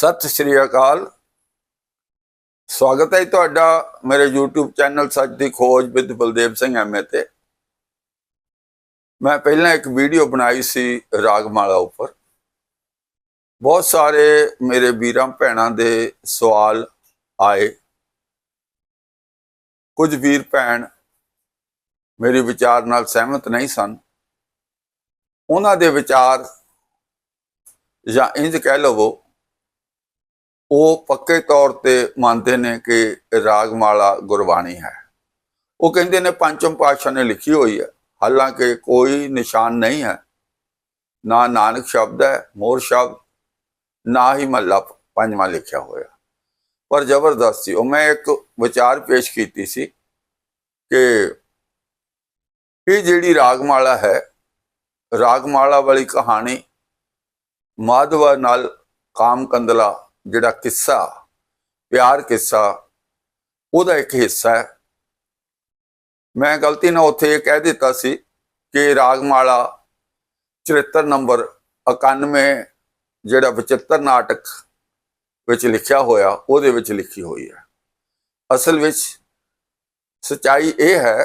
ਸਤਿ ਸ਼੍ਰੀ ਅਕਾਲ। ਸਵਾਗਤ ਹੈ ਤੁਹਾਡਾ ਮੇਰੇ YouTube ਚੈਨਲ ਸੱਚ ਦੀ ਖੋਜ ਵਿਦ ਬਲਦੇਵ ਸਿੰਘ ਐਮਏ ਤੇ। ਮੈਂ ਪਹਿਲਾਂ ਇੱਕ ਵੀਡੀਓ ਬਣਾਈ ਸੀ ਰਾਗਮਾਲਾ ਉੱਪਰ। ਬਹੁਤ ਸਾਰੇ ਮੇਰੇ ਵੀਰਾਂ ਭੈਣਾਂ ਦੇ ਸਵਾਲ ਆਏ। ਕੁਝ ਵੀਰ ਭੈਣ ਮੇਰੇ ਵਿਚਾਰ ਨਾਲ ਸਹਿਮਤ ਨਹੀਂ ਸਨ। ਉਹਨਾਂ ਦੇ ਵਿਚਾਰ ਜਾਂ ਇੰਜ ਕਹਿ ਲਵੋ ਉਹ ਪੱਕੇ ਤੌਰ ਤੇ ਮੰਨਦੇ ਨੇ ਕਿ ਰਾਗਮਾਲਾ ਗੁਰਬਾਣੀ ਹੈ। ਉਹ ਕਹਿੰਦੇ ਨੇ ਪੰਚਮ ਪਾਤਸ਼ਾਹ ਨੇ ਲਿਖੀ ਹੋਈ ਹੈ। ਹਾਲਾਂਕਿ ਕੋਈ ਨਿਸ਼ਾਨ ਨਹੀਂ ਹੈ। ਨਾ ਨਾਨਕ ਸ਼ਬਦ ਹੈ, ਮੋਰ ਸ਼ਬਦ, ਨਾ ਹੀ ਮਹਲਾ ਪੰਜਵਾਂ ਲਿਖਿਆ ਹੋਇਆ। ਪਰ ਜ਼ਬਰਦਸਤ ਸੀ ਉਹ ਮੈਂ ਇੱਕ ਵਿਚਾਰ ਪੇਸ਼ ਕੀਤੀ ਸੀ ਕਿ ਇਹ ਜਿਹੜੀ ਰਾਗਮਾਲਾ ਹੈ, ਰਾਗਮਾਲਾ ਵਾਲੀ ਕਹਾਣੀ ਮਾਧਵਾ ਨਾਲ ਕਾਮ ਕੰਦਲਾ ਜਿਹੜਾ ਕਿੱਸਾ, ਪਿਆਰ ਕਿੱਸਾ, ਉਹਦਾ ਇੱਕ ਹਿੱਸਾ ਹੈ। ਮੈਂ ਗਲਤੀ ਨਾਲ ਉੱਥੇ ਇਹ ਕਹਿ ਦਿੱਤਾ ਸੀ ਕਿ ਰਾਗਮਾਲਾ ਚਰਿੱਤਰ ਨੰਬਰ 91 ਜਿਹੜਾ ਵਿਚਿੱਤਰ ਨਾਟਕ ਵਿੱਚ ਲਿਖਿਆ ਹੋਇਆ, ਉਹਦੇ ਵਿੱਚ ਲਿਖੀ ਹੋਈ ਹੈ। ਅਸਲ ਵਿੱਚ ਸਚਾਈ ਇਹ ਹੈ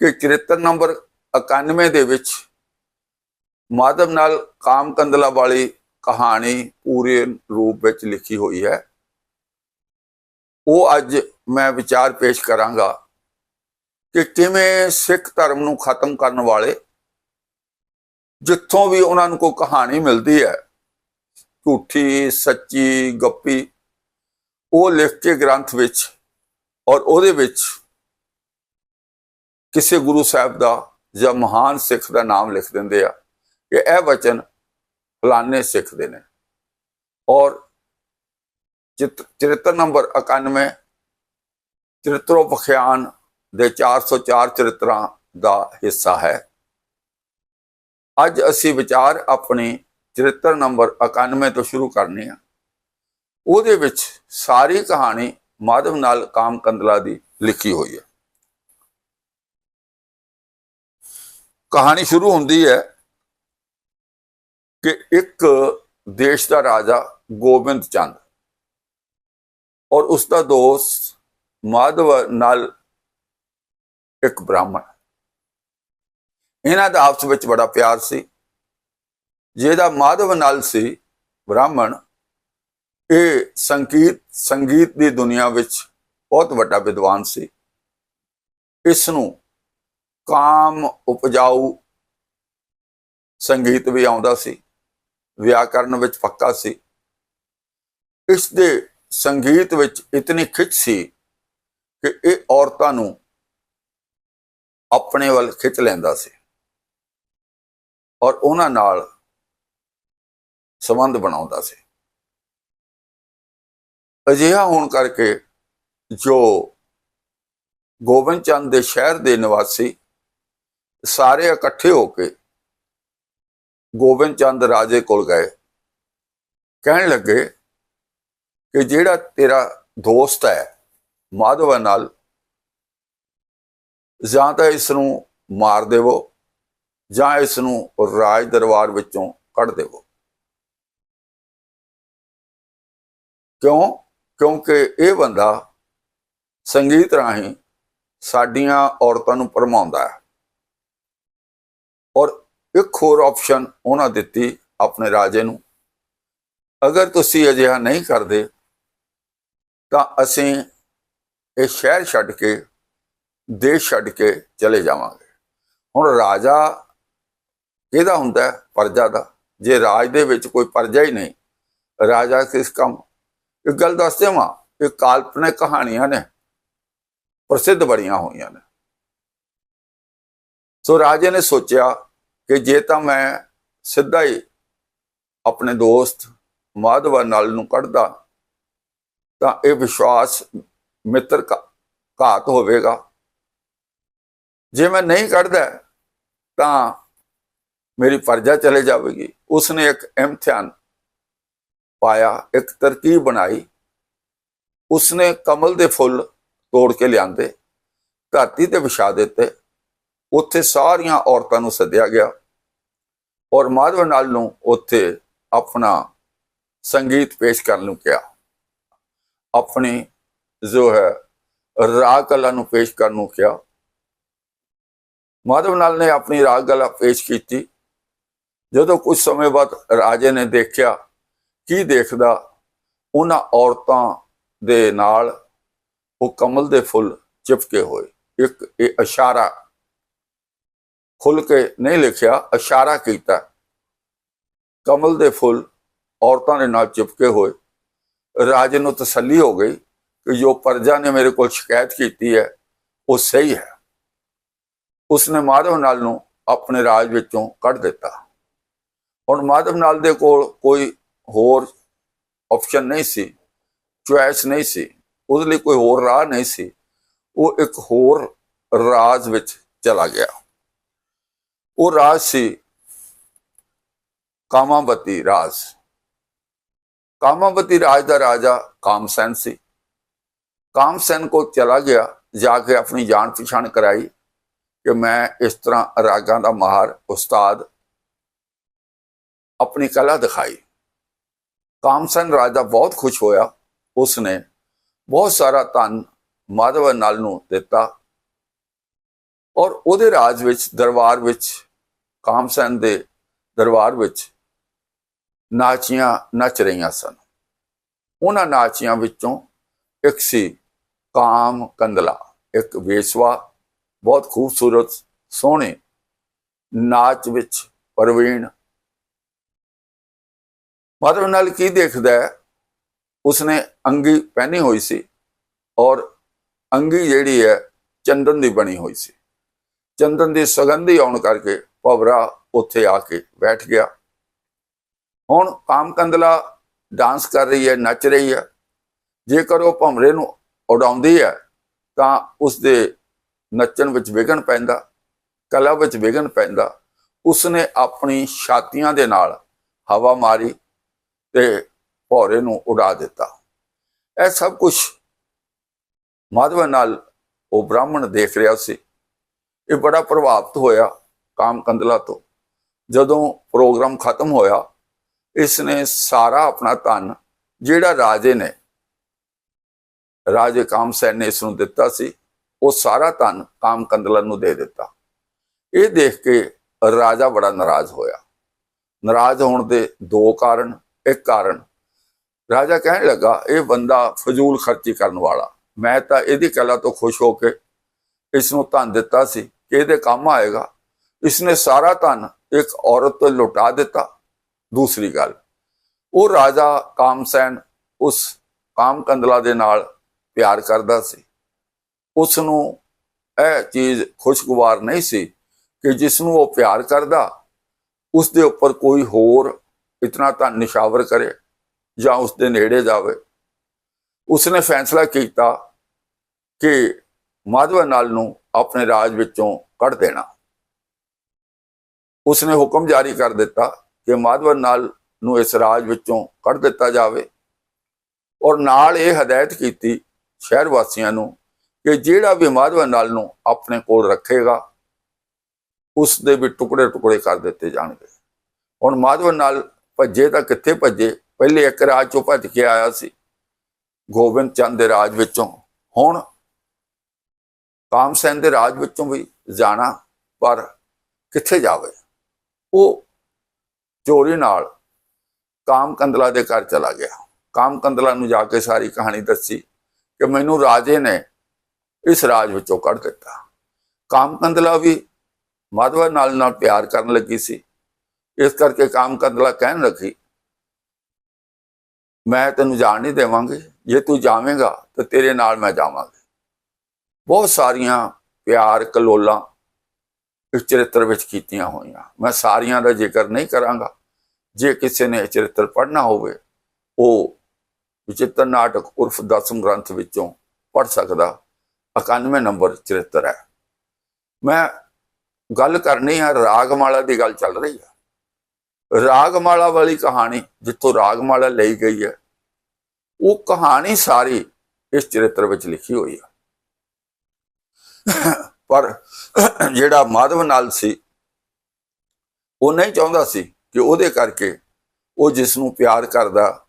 ਕਿ ਚਰਿੱਤਰ ਨੰਬਰ 91 ਦੇ ਵਿੱਚ ਮਾਧਵ ਨਾਲ ਕਾਮ ਕੰਦਲਾ ਵਾਲੀ ਕਹਾਣੀ ਪੂਰੇ ਰੂਪ ਵਿੱਚ ਲਿਖੀ ਹੋਈ ਹੈ। ਉਹ ਅੱਜ ਮੈਂ ਵਿਚਾਰ ਪੇਸ਼ ਕਰਾਂਗਾ ਕਿ ਕਿਵੇਂ ਸਿੱਖ ਧਰਮ ਨੂੰ ਖਤਮ ਕਰਨ ਵਾਲੇ ਜਿੱਥੋਂ ਵੀ ਉਹਨਾਂ ਨੂੰ ਕੋਈ ਕਹਾਣੀ ਮਿਲਦੀ ਹੈ, ਝੂਠੀ, ਸੱਚੀ, ਗੱਪੀ, ਉਹ ਲਿਖ ਕੇ ਗ੍ਰੰਥ ਵਿੱਚ ਔਰ ਉਹਦੇ ਵਿੱਚ ਕਿਸੇ ਗੁਰੂ ਸਾਹਿਬ ਦਾ ਜਾਂ ਮਹਾਨ ਸਿੱਖ ਦਾ ਨਾਮ ਲਿਖ ਦਿੰਦੇ ਆ। ਕਿ ਇਹ ਵਚਨ ਫਲਾਣੇ ਸਿੱਖ ਦੇ ਨੇ। ਔਰ ਚਰਿੱਤਰ ਨੰਬਰ 91 ਚਰਿੱਤਰੋ ਪਖਿਆਨ ਦੇ 404 ਚਰਿੱਤਰਾਂ ਦਾ ਹਿੱਸਾ ਹੈ। ਅੱਜ ਅਸੀਂ ਵਿਚਾਰ ਆਪਣੀ ਚਰਿੱਤਰ ਨੰਬਰ 91 ਤੋਂ ਸ਼ੁਰੂ ਕਰਨੀ ਆ। ਉਹਦੇ ਵਿੱਚ ਸਾਰੀ ਕਹਾਣੀ ਮਾਧਵ ਨਾਲ ਕਾਮ ਕੰਦਲਾ ਦੀ ਲਿਖੀ ਹੋਈ ਹੈ। ਕਹਾਣੀ ਸ਼ੁਰੂ ਹੁੰਦੀ ਹੈ ਕਿ ਇੱਕ ਦੇਸ਼ ਦਾ ਰਾਜਾ ਗੋਬਿੰਦ ਚੰਦ ਔਰ ਉਸ ਦਾ ਦੋਸਤ ਮਾਧਵ ਨਾਲ ਇੱਕ ਬ੍ਰਾਹਮਣ। ਇਹਨਾਂ ਦਾ ਆਪਸ ਵਿੱਚ ਬੜਾ ਪਿਆਰ ਸੀ। ਜਿਹਦਾ ਮਾਧਵ ਨਾਲ ਸੀ ਬ੍ਰਾਹਮਣ, ਇਹ ਸੰਗੀਤ ਸੰਗੀਤ ਦੀ ਦੁਨੀਆ ਵਿੱਚ ਬਹੁਤ ਵੱਡਾ ਵਿਦਵਾਨ ਸੀ। ਇਸ ਨੂੰ ਕਾਮ ਉਪਜਾਊ ਸੰਗੀਤ ਵੀ ਆਉਂਦਾ ਸੀ। ਵਿਆਕਰਨ ਵਿੱਚ ਪੱਕਾ ਸੀ। ਇਸ ਦੇ ਸੰਗੀਤ ਵਿੱਚ ਇਤਨੀ ਖਿੱਚ ਸੀ ਕਿ ਇਹ ਔਰਤਾਂ ਨੂੰ ਆਪਣੇ ਵੱਲ ਖਿੱਚ ਲੈਂਦਾ ਸੀ ਔਰ ਉਹਨਾਂ ਨਾਲ ਸੰਬੰਧ ਬਣਾਉਂਦਾ ਸੀ। ਅਜਿਹਾ ਹੋਣ ਕਰਕੇ ਜੋ ਗੋਬਿੰਦ ਚੰਦ ਦੇ ਸ਼ਹਿਰ ਦੇ ਨਿਵਾਸੀ ਸਾਰੇ ਇਕੱਠੇ ਹੋ ਕੇ ਗੋਬਿੰਦ ਚੰਦ ਰਾਜੇ ਕੋਲ ਗਏ। ਕਹਿਣ ਲੱਗੇ ਕਿ ਜਿਹੜਾ ਤੇਰਾ ਦੋਸਤ ਹੈ ਮਾਧਵ ਨਾਲ, ਜਾਂ ਤਾਂ ਇਸ ਨੂੰ ਮਾਰ ਦੇਵੋ, ਜਾਂ ਇਸ ਨੂੰ ਰਾਜ ਦਰਬਾਰ ਵਿੱਚੋਂ ਕੱਢ ਦੇਵੋ। ਕਿਉਂ? ਕਿਉਂਕਿ ਇਹ ਬੰਦਾ ਸੰਗੀਤ ਰਾਹੀਂ ਸਾਡੀਆਂ ਔਰਤਾਂ ਨੂੰ ਪਰਮਾਉਂਦਾ ਹੈ। ਔਰ ਇੱਕ ਹੋਰ ਆਪਸ਼ਨ ਉਹਨਾਂ ਦਿੱਤੀ ਆਪਣੇ ਰਾਜੇ ਨੂੰ। ਅਗਰ ਤੁਸੀਂ ਅਜਿਹਾ ਨਹੀਂ ਕਰਦੇ, ਤਾਂ ਅਸੀਂ ਇਹ ਸ਼ਹਿਰ ਛੱਡ ਕੇ, ਦੇਸ਼ ਛੱਡ ਕੇ ਚਲੇ ਜਾਵਾਂਗੇ। ਹੁਣ ਰਾਜਾ ਇਹਦਾ ਹੁੰਦਾ ਪਰਜਾ ਦਾ। ਜੇ ਰਾਜ ਦੇ ਵਿੱਚ ਕੋਈ ਪਰਜਾ ਹੀ ਨਹੀਂ, ਰਾਜਾ ਕਿਸ ਕੰਮ? ਇੱਕ ਗੱਲ ਦੱਸਦੇ ਹਾਂ ਇਹ ਕਾਲਪਨਿਕ ਕਹਾਣੀਆਂ ਨੇ, ਪ੍ਰਸਿੱਧ ਬੜੀਆਂ ਹੋਈਆਂ ਨੇ। ਸੋ ਰਾਜੇ ਨੇ ਸੋਚਿਆ ਕਿ ਜੇ ਤਾਂ ਮੈਂ ਸਿੱਧਾ ਹੀ ਆਪਣੇ ਦੋਸਤ ਮਾਧਵਾ ਨਾਲ ਨੂੰ ਕੱਢਦਾ, ਤਾਂ ਇਹ ਵਿਸ਼ਵਾਸ ਮਿੱਤਰ ਘਾਤ ਹੋਵੇਗਾ। ਜੇ ਮੈਂ ਨਹੀਂ ਕੱਢਦਾ, ਤਾਂ ਮੇਰੀ ਪਰਜਾ ਚਲੇ ਜਾਵੇਗੀ। ਉਸਨੇ ਇੱਕ ਇਮਤਿਹਾਨ ਪਾਇਆ, ਇੱਕ ਤਰਕੀਬ ਬਣਾਈ। ਉਸਨੇ ਕਮਲ ਦੇ ਫੁੱਲ ਤੋੜ ਕੇ ਲਿਆਂਦੇ, ਧਰਤੀ ਤੇ ਵਿਛਾ ਦਿੱਤੇ। ਉੱਥੇ ਸਾਰੀਆਂ ਔਰਤਾਂ ਨੂੰ ਸੱਦਿਆ ਗਿਆ ਔਰ ਮਾਧਵ ਨਾਲ ਨੂੰ ਉੱਥੇ ਆਪਣਾ ਸੰਗੀਤ ਪੇਸ਼ ਕਰਨ ਨੂੰ ਕਿਹਾ। ਆਪਣੀ ਜੋ ਹੈ, ਰਾਗ ਕਲਾ ਨੂੰ ਪੇਸ਼ ਕਰਨ ਨੂੰ ਕਿਹਾ। ਮਾਧਵ ਨਾਲ ਨੇ ਆਪਣੀ ਰਾਗ ਕਲਾ ਪੇਸ਼ ਕੀਤੀ। ਜਦੋਂ ਕੁਝ ਸਮੇਂ ਬਾਅਦ ਰਾਜੇ ਨੇ ਦੇਖਿਆ ਕੀ ਦੇਖਦਾ, ਉਹਨਾਂ ਔਰਤਾਂ ਦੇ ਨਾਲ ਉਹ ਕਮਲ ਦੇ ਫੁੱਲ ਚਿਪਕੇ ਹੋਏ। ਇੱਕ ਇਹ ਇਸ਼ਾਰਾ ਖੁੱਲ ਕੇ ਨਹੀਂ ਲਿਖਿਆ, ਇਸ਼ਾਰਾ ਕੀਤਾ। ਕਮਲ ਦੇ ਫੁੱਲ ਔਰਤਾਂ ਦੇ ਨਾਲ ਚਿਪਕੇ ਹੋਏ। ਰਾਜੇ ਨੂੰ ਤਸੱਲੀ ਹੋ ਗਈ ਕਿ ਜੋ ਪਰਜਾ ਨੇ ਮੇਰੇ ਕੋਲ ਸ਼ਿਕਾਇਤ ਕੀਤੀ ਹੈ, ਉਹ ਸਹੀ ਹੈ। ਉਸਨੇ ਮਾਧਵ ਨਾਲ ਨੂੰ ਆਪਣੇ ਰਾਜ ਵਿੱਚੋਂ ਕੱਢ ਦਿੱਤਾ। ਹੁਣ ਮਾਧਵ ਨਾਲ ਦੇ ਕੋਲ ਕੋਈ ਹੋਰ ਆਪਸ਼ਨ ਨਹੀਂ ਸੀ ਚੁਆਇਸ ਨਹੀਂ ਸੀ। ਉਹਦੇ ਲਈ ਕੋਈ ਹੋਰ ਰਾਹ ਨਹੀਂ ਸੀ। ਉਹ ਇੱਕ ਹੋਰ ਰਾਜ ਵਿੱਚ ਚਲਾ ਗਿਆ। ਉਹ ਰਾਜ ਸੀ। ਕਾਮਾਵਤੀ ਰਾਜ। ਕਾਮਾਵਤੀ ਰਾਜ ਦਾ ਰਾਜਾ ਕਾਮਸੈਨ ਸੀ। ਕਾਮਸੈਨ ਕੋਲ ਚਲਾ ਗਿਆ। ਜਾ ਕੇ ਆਪਣੀ ਜਾਣ ਪਛਾਣ ਕਰਾਈ ਕਿ ਮੈਂ ਇਸ ਤਰ੍ਹਾਂ ਰਾਗਾਂ ਦਾ ਮਾਹਰ ਉਸਤਾਦ ਆਪਣੀ ਕਲਾ ਦਿਖਾਈ। ਕਾਮਸੈਨ ਰਾਜਾ ਬਹੁਤ ਖੁਸ਼ ਹੋਇਆ। ਉਸਨੇ ਬਹੁਤ ਸਾਰਾ ਧਨ ਮਾਧਵ ਨਾਲ ਨੂੰ ਦਿੱਤਾ। ਔਰ ਉਹਦੇ ਰਾਜ ਵਿੱਚ, ਦਰਬਾਰ ਵਿੱਚ ਕਾਮਸੈਨ ਦੇ ਦਰਬਾਰ ਵਿੱਚ ਨਾਚੀਆਂ ਨੱਚ ਰਹੀਆਂ ਸਨ। ਉਹਨਾਂ ਨਾਚੀਆਂ ਵਿੱਚੋਂ ਇੱਕ ਸੀ ਕਾਮ ਕੰਦਲਾ, ਇੱਕ ਵੇਸ਼ਵਾ, ਬਹੁਤ ਖੂਬਸੂਰਤ, ਸੋਹਣੇ ਨਾਚ ਵਿੱਚ ਪ੍ਰਵੀਣ ਮਾਧਵ ਨਾਲ ਕੀ ਦੇਖਦਾ ਹੈ? ਉਸਨੇ ਅੰਗੀ ਪਹਿਨੀ ਹੋਈ ਸੀ ਔਰ ਅੰਗੀ ਜਿਹੜੀ ਹੈ ਚੰਦਨ ਦੀ ਬਣੀ ਹੋਈ ਸੀ। ਚੰਦਨ ਦੀ ਸੁਗੰਧੀ ਆਉਣ ਕਰਕੇ ਭਵਰਾ ਉੱਥੇ ਆ ਕੇ ਬੈਠ ਗਿਆ। ਹੁਣ ਕਾਮਕੰਦਲਾ ਡਾਂਸ ਕਰ ਰਹੀ ਹੈ, ਨੱਚ ਰਹੀ ਹੈ। ਜੇਕਰ ਉਹ ਭਮਰੇ ਨੂੰ ਉਡਾਉਂਦੀ ਹੈ, ਤਾਂ ਉਸ ਦੇ ਨੱਚਣ ਵਿੱਚ ਵਿਘਨ ਪੈਂਦਾ, ਕਲਾ ਵਿੱਚ ਵਿਘਨ ਪੈਂਦਾ। ਉਸਨੇ ਆਪਣੀ ਛਾਤੀਆਂ ਦੇ ਨਾਲ ਹਵਾ ਮਾਰੀ ਤੇ ਭੌਰੇ ਨੂੰ ਉਡਾ ਦਿੱਤਾ। ਇਹ ਸਭ ਕੁਝ ਮਾਧਵ ਨਾਲ ਉਹ ਬ੍ਰਾਹਮਣ ਦੇਖ ਰਿਹਾ ਸੀ। ਇਹ ਬੜਾ ਪ੍ਰਭਾਵਿਤ ਹੋਇਆ ਕਾਮ ਕੰਦਲਾ ਤੋਂ। ਜਦੋਂ ਪ੍ਰੋਗਰਾਮ ਖਤਮ ਹੋਇਆ ਇਸ ਨੇ ਸਾਰਾ ਆਪਣਾ ਧਨ, ਜਿਹੜਾ ਰਾਜੇ ਨੇ, ਰਾਜੇ ਕਾਮਸੈਨ ਨੇ ਇਸ ਨੂੰ ਦਿੱਤਾ ਸੀ, ਉਹ ਸਾਰਾ ਧਨ ਕਾਮ ਕੰਦਲਾ ਨੂੰ ਦੇ ਦਿੱਤਾ। ਇਹ ਦੇਖ ਕੇ ਰਾਜਾ ਬੜਾ ਨਾਰਾਜ਼ ਹੋਇਆ। ਨਾਰਾਜ਼ ਹੋਣ ਦੇ ਦੋ ਕਾਰਨ। ਇੱਕ ਕਾਰਨ, ਰਾਜਾ ਕਹਿਣ ਲੱਗਾ, ਇਹ ਬੰਦਾ ਫਜ਼ੂਲ ਖਰਚੀ ਕਰਨ ਵਾਲਾ। ਮੈਂ ਤਾਂ ਇਹਦੀ ਕਲਾ ਤੋਂ ਖੁਸ਼ ਹੋ ਕੇ ਇਸ ਨੂੰ ਧਨ ਦਿੱਤਾ ਸੀ। ਇਹਦੇ ਕੰਮ ਆਏਗਾ। ਇਸਨੇ ਸਾਰਾ ਧਨ ਇੱਕ ਔਰਤ ਤੋਂ ਲੁਟਾ ਦਿੱਤਾ। ਦੂਸਰੀ ਗੱਲ, ਉਹ ਰਾਜਾ ਕਾਮਸੈਨ ਉਸ ਕਾਮਕੰਦਲਾ ਦੇ ਨਾਲ ਪਿਆਰ ਕਰਦਾ ਸੀ। ਉਸ ਨੂੰ ਇਹ ਚੀਜ਼ ਖੁਸ਼ਗਵਾਰ ਨਹੀਂ ਸੀ ਕਿ ਜਿਸ ਨੂੰ ਉਹ ਪਿਆਰ ਕਰਦਾ ਉਸ ਦੇ ਉੱਪਰ ਕੋਈ ਹੋਰ ਇਤਨਾ ਤਾਂ ਨਿਸ਼ਾਵਰ ਕਰੇ ਜਾਂ ਉਸ ਦੇ ਨੇੜੇ ਜਾਵੇ। ਉਸਨੇ ਫੈਸਲਾ ਕੀਤਾ ਕਿ ਮਾਧਵ ਨਾਲ ਨੂੰ ਆਪਣੇ ਰਾਜ ਵਿੱਚੋਂ ਕੱਢ ਦੇਣਾ। ਉਸਨੇ ਹੁਕਮ ਜਾਰੀ ਕਰ ਦਿੱਤਾ ਕਿ ਮਾਧਵਨ ਨਾਲ ਨੂੰ ਇਸ ਰਾਜ ਵਿੱਚੋਂ ਕੱਢ ਦਿੱਤਾ ਜਾਵੇ ਔਰ ਨਾਲ ਇਹ ਹਦਾਇਤ ਕੀਤੀ ਸ਼ਹਿਰ ਵਾਸੀਆਂ ਨੂੰ ਕਿ ਜਿਹੜਾ ਵੀ ਮਾਧਵ ਨਾਲ ਨੂੰ ਆਪਣੇ ਕੋਲ ਰੱਖੇਗਾ ਉਸ ਦੇ ਵੀ ਟੁਕੜੇ ਟੁਕੜੇ ਕਰ ਦਿੱਤੇ ਜਾਣਗੇ। ਹੁਣ ਮਾਧਵ ਨਾਲ ਭੱਜੇ ਤਾਂ ਕਿੱਥੇ ਭੱਜੇ? ਪਹਿਲੇ ਇੱਕ ਰਾਜ ਚੋਂ ਭੱਜ ਕੇ ਆਇਆ ਸੀ ਗੋਬਿੰਦ ਚੰਦ ਦੇ ਰਾਜ ਵਿੱਚੋਂ। ਹੁਣ ਕਾਮਸੈਨ ਦੇ ਰਾਜ ਵਿੱਚੋਂ ਵੀ ਜਾਣਾ, ਪਰ ਕਿੱਥੇ ਜਾਵੇ? ਉਹ ਚੋਰੀ ਨਾਲ ਕਾਮ ਕਾਮਕੰਦਲਾ ਦੇ ਘਰ ਚਲਾ ਗਿਆ। ਕਾਮ ਕਾਮਕੰਦਲਾ ਨੂੰ ਜਾ ਕੇ ਸਾਰੀ ਕਹਾਣੀ ਦੱਸੀ ਕਿ ਮੈਨੂੰ ਰਾਜੇ ਨੇ ਇਸ ਰਾਜ ਵਿੱਚੋਂ ਕੱਢ ਦਿੱਤਾ। ਕਾਮ ਕਾਮਕੰਦਲਾ ਵੀ ਮਾਧਵ ਨਾਲ ਨਾਲ ਪਿਆਰ ਕਰਨ ਲੱਗੀ ਸੀ। ਇਸ ਕਰਕੇ ਕਾਮ ਕਾਮਕੰਦਲਾ ਕਹਿਣ ਲੱਗੀ, ਮੈਂ ਤੈਨੂੰ ਜਾਣ ਨਹੀਂ ਦੇਵਾਂਗੀ। ਜੇ ਤੂੰ ਜਾਵੇਂਗਾ ਤਾਂ ਤੇਰੇ ਨਾਲ ਮੈਂ ਜਾਵਾਂਗੀ। ਬਹੁਤ ਸਾਰੀਆਂ ਪਿਆਰ ਕਲੋਲਾਂ ਇਸ ਚਰਿੱਤਰ ਵਿੱਚ ਕੀਤੀਆਂ ਹੋਈਆਂ। ਮੈਂ ਸਾਰੀਆਂ ਦਾ ਜ਼ਿਕਰ ਨਹੀਂ ਕਰਾਂਗਾ। ਜੇ ਕਿਸੇ ਨੇ ਇਹ ਚਰਿੱਤਰ ਪੜ੍ਹਨਾ ਹੋਵੇ, ਉਹ ਵਿਚਿੱਤਰ ਨਾਟਕ ਉਰਫ ਦਸਮ ਗ੍ਰੰਥ ਵਿੱਚੋਂ ਪੜ੍ਹ ਸਕਦਾ। 91 ਨੰਬਰ ਚਰਿੱਤਰ ਹੈ। ਮੈਂ ਗੱਲ ਕਰਨੀ ਹੈ ਰਾਗਮਾਲਾ ਦੀ ਗੱਲ ਚੱਲ ਰਹੀ ਹੈ ਰਾਗਮਾਲਾ ਵਾਲੀ ਕਹਾਣੀ ਜਿੱਥੋਂ ਰਾਗਮਾਲਾ ਲਈ ਗਈ ਹੈ, ਉਹ ਕਹਾਣੀ ਸਾਰੀ ਇਸ ਚਰਿੱਤਰ ਵਿੱਚ ਲਿਖੀ ਹੋਈ ਹੈ ਪਰ ਜਿਹੜਾ ਮਾਧਵ ਨਾਲ ਸੀ, ਉਹ ਨਹੀਂ ਚਾਹੁੰਦਾ ਸੀ ਕਿ ਉਹਦੇ ਕਰਕੇ ਉਹ ਜਿਸ ਨੂੰ ਪਿਆਰ ਕਰਦਾ,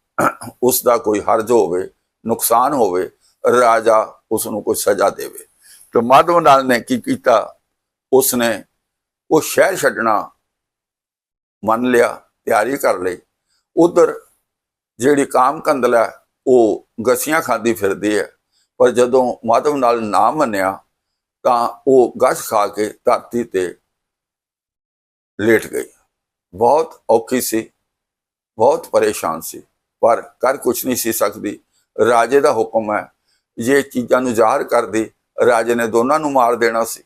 ਉਸ ਦਾ ਕੋਈ ਹਰਜ ਹੋਵੇ, ਨੁਕਸਾਨ ਹੋਵੇ, ਰਾਜਾ ਉਸ ਨੂੰ ਕੋਈ ਸਜ਼ਾ ਦੇਵੇ। ਤੇ ਮਾਧਵ ਨਾਲ ਨੇ ਕੀ ਕੀਤਾ? ਉਸ ਨੇ ਉਹ ਸ਼ਹਿਰ ਛੱਡਣਾ ਮੰਨ ਲਿਆ, ਤਿਆਰੀ ਕਰ ਲਈ। ਉਧਰ ਜਿਹੜੀ ਕਾਮ ਕੰਦਲ ਹੈ ਉਹ ਗਸੀਆਂ ਖਾਂਦੀ ਫਿਰਦੀ ਹੈ। ਪਰ ਜਦੋਂ ਮਾਧਵ ਨਾਲ ਨਾ ਮੰਨਿਆ ਤਾਂ ਉਹ ਗਸ਼ ਖਾ ਕੇ ਧਰਤੀ ਤੇ ਲੇਟ ਗਈ। ਬਹੁਤ ਔਖੀ ਸੀ, ਬਹੁਤ ਪਰੇਸ਼ਾਨ ਸੀ, ਪਰ ਕਰ ਕੁਛ ਨਹੀਂ ਸੀ ਸਕਦੀ। ਰਾਜੇ ਦਾ ਹੁਕਮ ਹੈ ਇਹ ਚੀਜ਼ਾਂ ਨੂੰ ਜ਼ਾਹਰ ਕਰਦੀ, ਰਾਜੇ ਨੇ ਦੋਨਾਂ ਨੂੰ ਮਾਰ ਦੇਣਾ ਸੀ।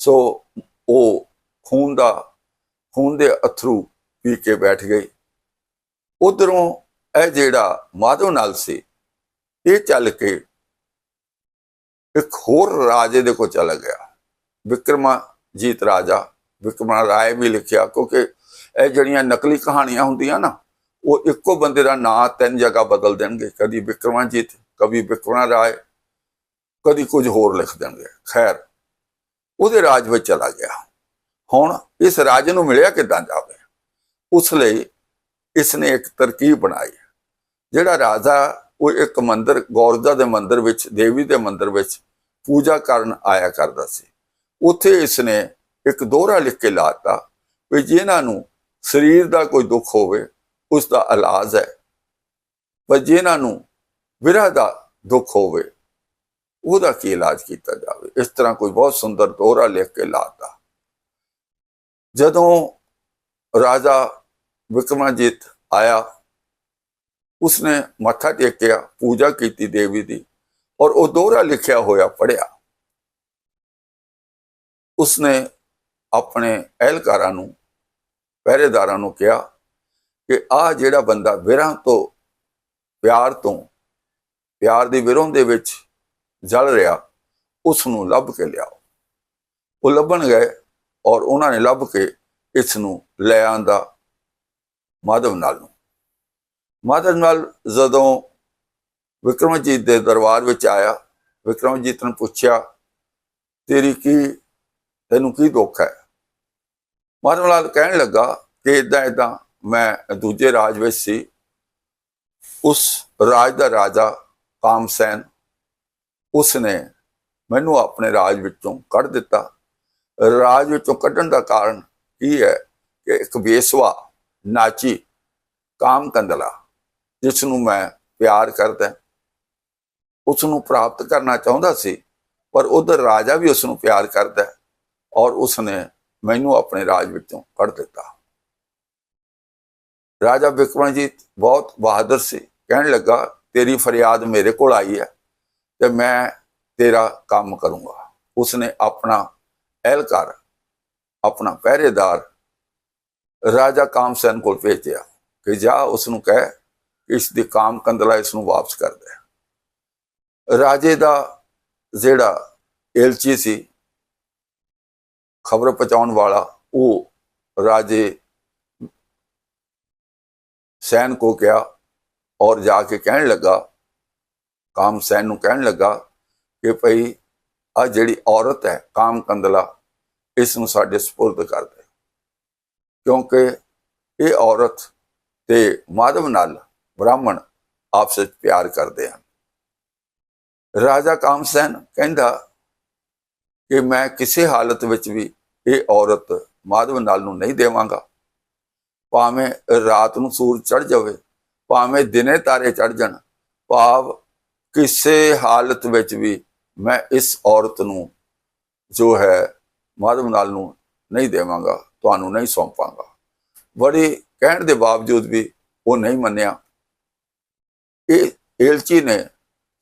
ਸੋ ਉਹ ਖੂਨ ਦਾ, ਖੂਨ ਦੇ ਅਥਰੂ ਪੀ ਕੇ ਬੈਠ ਗਈ। ਉਧਰੋਂ ਇਹ ਜਿਹੜਾ ਮਾਧੋ ਨਾਲ ਸੀ, ਇਹ ਚੱਲ ਕੇ ਇੱਕ ਹੋਰ ਰਾਜੇ ਦੇ ਕੋ ਚਲਾ ਗਿਆ। ਵਿਕਰਮਾਜੀਤ ਰਾਜਾ, ਵਿਕਰਮਾ ਰਾਏ ਵੀ ਲਿਖਿਆ, ਕਿਉਂਕਿ ਇਹ ਜਿਹੜੀਆਂ ਨਕਲੀ ਕਹਾਣੀਆਂ ਹੁੰਦੀਆਂ ਨਾ, ਉਹ ਇੱਕੋ ਬੰਦੇ ਦਾ ਨਾਂ ਤਿੰਨ ਜਗ੍ਹਾ ਬਦਲ ਦੇਣਗੇ। ਕਦੀ ਵਿਕਰਮਾਜੀਤ ਕਦੀ ਵਿਕਰਮਾ ਰਾਏ, ਕਦੀ ਕੁਝ ਹੋਰ ਲਿਖ ਦੇਣਗੇ। ਖੈਰ, ਉਹਦੇ ਰਾਜ ਵਿੱਚ ਚਲਾ ਗਿਆ। ਹੁਣ ਇਸ ਰਾਜ ਨੂੰ ਮਿਲਿਆ ਕਿੱਦਾਂ ਜਾਵੇ? ਉਸ ਲਈ ਇਸ ਨੇ ਇੱਕ ਤਰਕੀਬ ਬਣਾਈ, ਜਿਹੜਾ ਰਾਜਾ ਉਹ ਇੱਕ ਮੰਦਿਰ ਗੌਰਦਾ ਦੇ ਮੰਦਿਰ ਵਿੱਚ, ਦੇਵੀ ਦੇ ਮੰਦਿਰ ਵਿੱਚ ਪੂਜਾ ਕਰਨ ਆਇਆ ਕਰਦਾ ਸੀ। ਉੱਥੇ ਇਸ ਨੇ ਇੱਕ ਦੋਹਰਾ ਲਿਖ ਕੇ ਲਾਤਾ ਵੀ ਜਿਹਨਾਂ ਨੂੰ ਸਰੀਰ ਦਾ ਕੋਈ ਦੁੱਖ ਹੋਵੇ, ਉਸ ਦਾ ਇਲਾਜ ਹੈ। ਪਰ ਜਿਹਨਾਂ ਨੂੰ ਵਿਰਹ ਦਾ ਦੁੱਖ ਹੋਵੇ, ਉਹਦਾ ਕੀ ਇਲਾਜ ਕੀਤਾ ਜਾਵੇ? ਇਸ ਤਰ੍ਹਾਂ ਕੋਈ ਬਹੁਤ ਸੁੰਦਰ ਦੋਹਰਾ ਲਿਖ ਕੇ ਲਾਤਾ ਜਦੋਂ ਰਾਜਾ ਵਿਕਰਮਾਜੀਤ ਆਇਆ ਉਸਨੇ ਮੱਥਾ ਟੇਕਿਆ, ਪੂਜਾ ਕੀਤੀ ਦੇਵੀ ਦੀ ਔਰ ਉਹ ਦੋਹਰਾ ਲਿਖਿਆ ਹੋਇਆ ਪੜਿਆ ਉਸਨੇ ਆਪਣੇ ਅਹਿਲਕਾਰਾਂ ਨੂੰ, ਪਹਿਰੇਦਾਰਾਂ ਨੂੰ ਕਿਹਾ ਕਿ ਆ ਜਿਹੜਾ ਬੰਦਾ ਵਿਰਹ ਤੋਂ, ਪਿਆਰ ਤੋਂ, ਪਿਆਰ ਦੀ ਵਿਰੋਂ ਦੇ ਵਿੱਚ ਜਲ ਰਿਹਾ ਉਸ ਨੂੰ ਲੱਭ ਕੇ ਲਿਆਓ। ਉਹ ਲੱਭਣ ਗਏ ਔਰ ਉਹਨਾਂ ਨੇ ਲੱਭ ਕੇ ਇਸ ਨੂੰ ਲੈ ਆਂਦਾ ਮਾਧਵ ਨਾਲ ਨੂੰ। ਮਾਧਵ ਨਾਲ ਜਦੋਂ ਵਿਕਰਮਜੀਤ ਦੇ ਦਰਬਾਰ ਵਿੱਚ ਆਇਆ, ਵਿਕਰਮਜੀਤ ਨੇ ਪੁੱਛਿਆ, ਤੇਰੀ ਕੀ, ਤੈਨੂੰ ਕੀ ਦੁੱਖ ਹੈ? ਮਾਧਵ ਲਾਲ ਕਹਿਣ ਲੱਗਾ ਕਿ ਇਦਾਂ ਇਦਾਂ ਮੈਂ ਦੂਜੇ ਰਾਜ ਵਿੱਚ ਸੀ। ਉਸ ਰਾਜ ਦਾ ਰਾਜਾ ਕਾਮਸੈਨ, ਉਸ ਨੇ ਮੈਨੂੰ ਆਪਣੇ ਰਾਜ ਵਿੱਚੋਂ ਕੱਢ ਦਿੱਤਾ। ਰਾਜ ਵਿੱਚੋਂ ਕੱਢਣ ਦਾ ਕਾਰਨ ਕੀ ਹੈ ਕਿ ਇੱਕ ਬੇਸਵਾ, ਨਾਚੀ ਕਾਮ ਕੰਦਲਾ ਜਿਸ ਨੂੰ ਮੈਂ ਪਿਆਰ ਕਰਦਾ ਉਸ ਨੂੰ ਪ੍ਰਾਪਤ ਕਰਨਾ ਚਾਹੁੰਦਾ ਸੀ, ਪਰ ਉਧਰ ਰਾਜਾ ਵੀ ਉਸ ਨੂੰ ਪਿਆਰ ਕਰਦਾ ਔਰ ਉਸ ਨੇ ਮੈਨੂੰ ਆਪਣੇ ਰਾਜ ਵਿੱਚੋਂ ਕੱਢ ਦਿੱਤਾ। ਰਾਜਾ ਵਿਕਰਮਜੀਤ ਬਹੁਤ ਬਹਾਦਰ ਸੀ, ਕਹਿਣ ਲੱਗਾ, ਤੇਰੀ ਫਰਿਆਦ ਮੇਰੇ ਕੋਲ ਆਈ ਹੈ ਤੇ ਮੈਂ ਤੇਰਾ ਕੰਮ ਕਰੂੰਗਾ। ਉਸਨੇ ਆਪਣਾ ਅਹਿਲਕਾਰ, ਆਪਣਾ ਪਹਿਰੇਦਾਰ ਰਾਜਾ ਕਾਮਸੈਨ ਕੋਲ ਭੇਜਿਆ ਕਿ ਜਾ ਉਸ ਨੂੰ ਕਹਿ ਇਸ ਦੀ ਕਾਮ ਕੰਦਲਾ ਇਸ ਨੂੰ ਵਾਪਸ ਕਰਦਾ ਦੇ ਰਾਜੇ ਦਾ ਜਿਹੜਾ ਏਲਚੀ ਸੀ, ਖਬਰ ਪਹੁੰਚਾਉਣ ਵਾਲਾ, ਉਹ ਰਾਜੇ ਸੈਨ ਕੋ ਗਿਆ ਔਰ ਜਾ ਕੇ ਕਹਿਣ ਲੱਗਾ, ਕਾਮ ਸੈਨ ਨੂੰ ਕਹਿਣ ਲੱਗਾ ਕਿ ਭਈ ਆ ਜਿਹੜੀ ਔਰਤ ਹੈ, ਕਾਮ ਕੰਦਲਾ ਇਸ ਨੂੰ ਸਾਡੇ ਸਪੁਰਦ ਕਰ ਦੇ। ਕਿਉਂਕਿ ਇਹ ਔਰਤ ਤੇ ਮਾਧਵ ਨਾਲ ਬ੍ਰਾਹਮਣ ਆਪਸ ਵਿੱਚ ਪਿਆਰ ਕਰਦੇ ਹਨ। ਰਾਜਾ ਕਾਮਸੈਨ ਕਹਿੰਦਾ ਕਿ ਮੈਂ ਕਿਸੇ ਹਾਲਤ ਵਿੱਚ ਵੀ ਇਹ ਔਰਤ ਮਾਧਵ ਨਾਲ ਨੂੰ ਨਹੀਂ ਦੇਵਾਂਗਾ। ਭਾਵੇਂ ਰਾਤ ਨੂੰ ਸੂਰਜ ਚੜ ਜਾਵੇ, ਭਾਵੇਂ ਦਿਨੇ ਤਾਰੇ ਚੜ ਜਾਣ, ਭਾਵ ਕਿਸੇ ਹਾਲਤ ਵਿੱਚ ਵੀ ਮੈਂ ਇਸ ਔਰਤ ਨੂੰ ਜੋ ਹੈ ਮਾਧਵ ਨਾਲ ਨੂੰ ਨਹੀਂ ਦੇਵਾਂਗਾ, ਤੁਹਾਨੂੰ ਨਹੀਂ ਸੌਂਪਾਂਗਾ। ਬੜੀ ਕਹਿਣ ਦੇ ਬਾਵਜੂਦ ਵੀ ਉਹ ਨਹੀਂ ਮੰਨਿਆ। ਇਹ ਏਲਚੀ ਨੇ,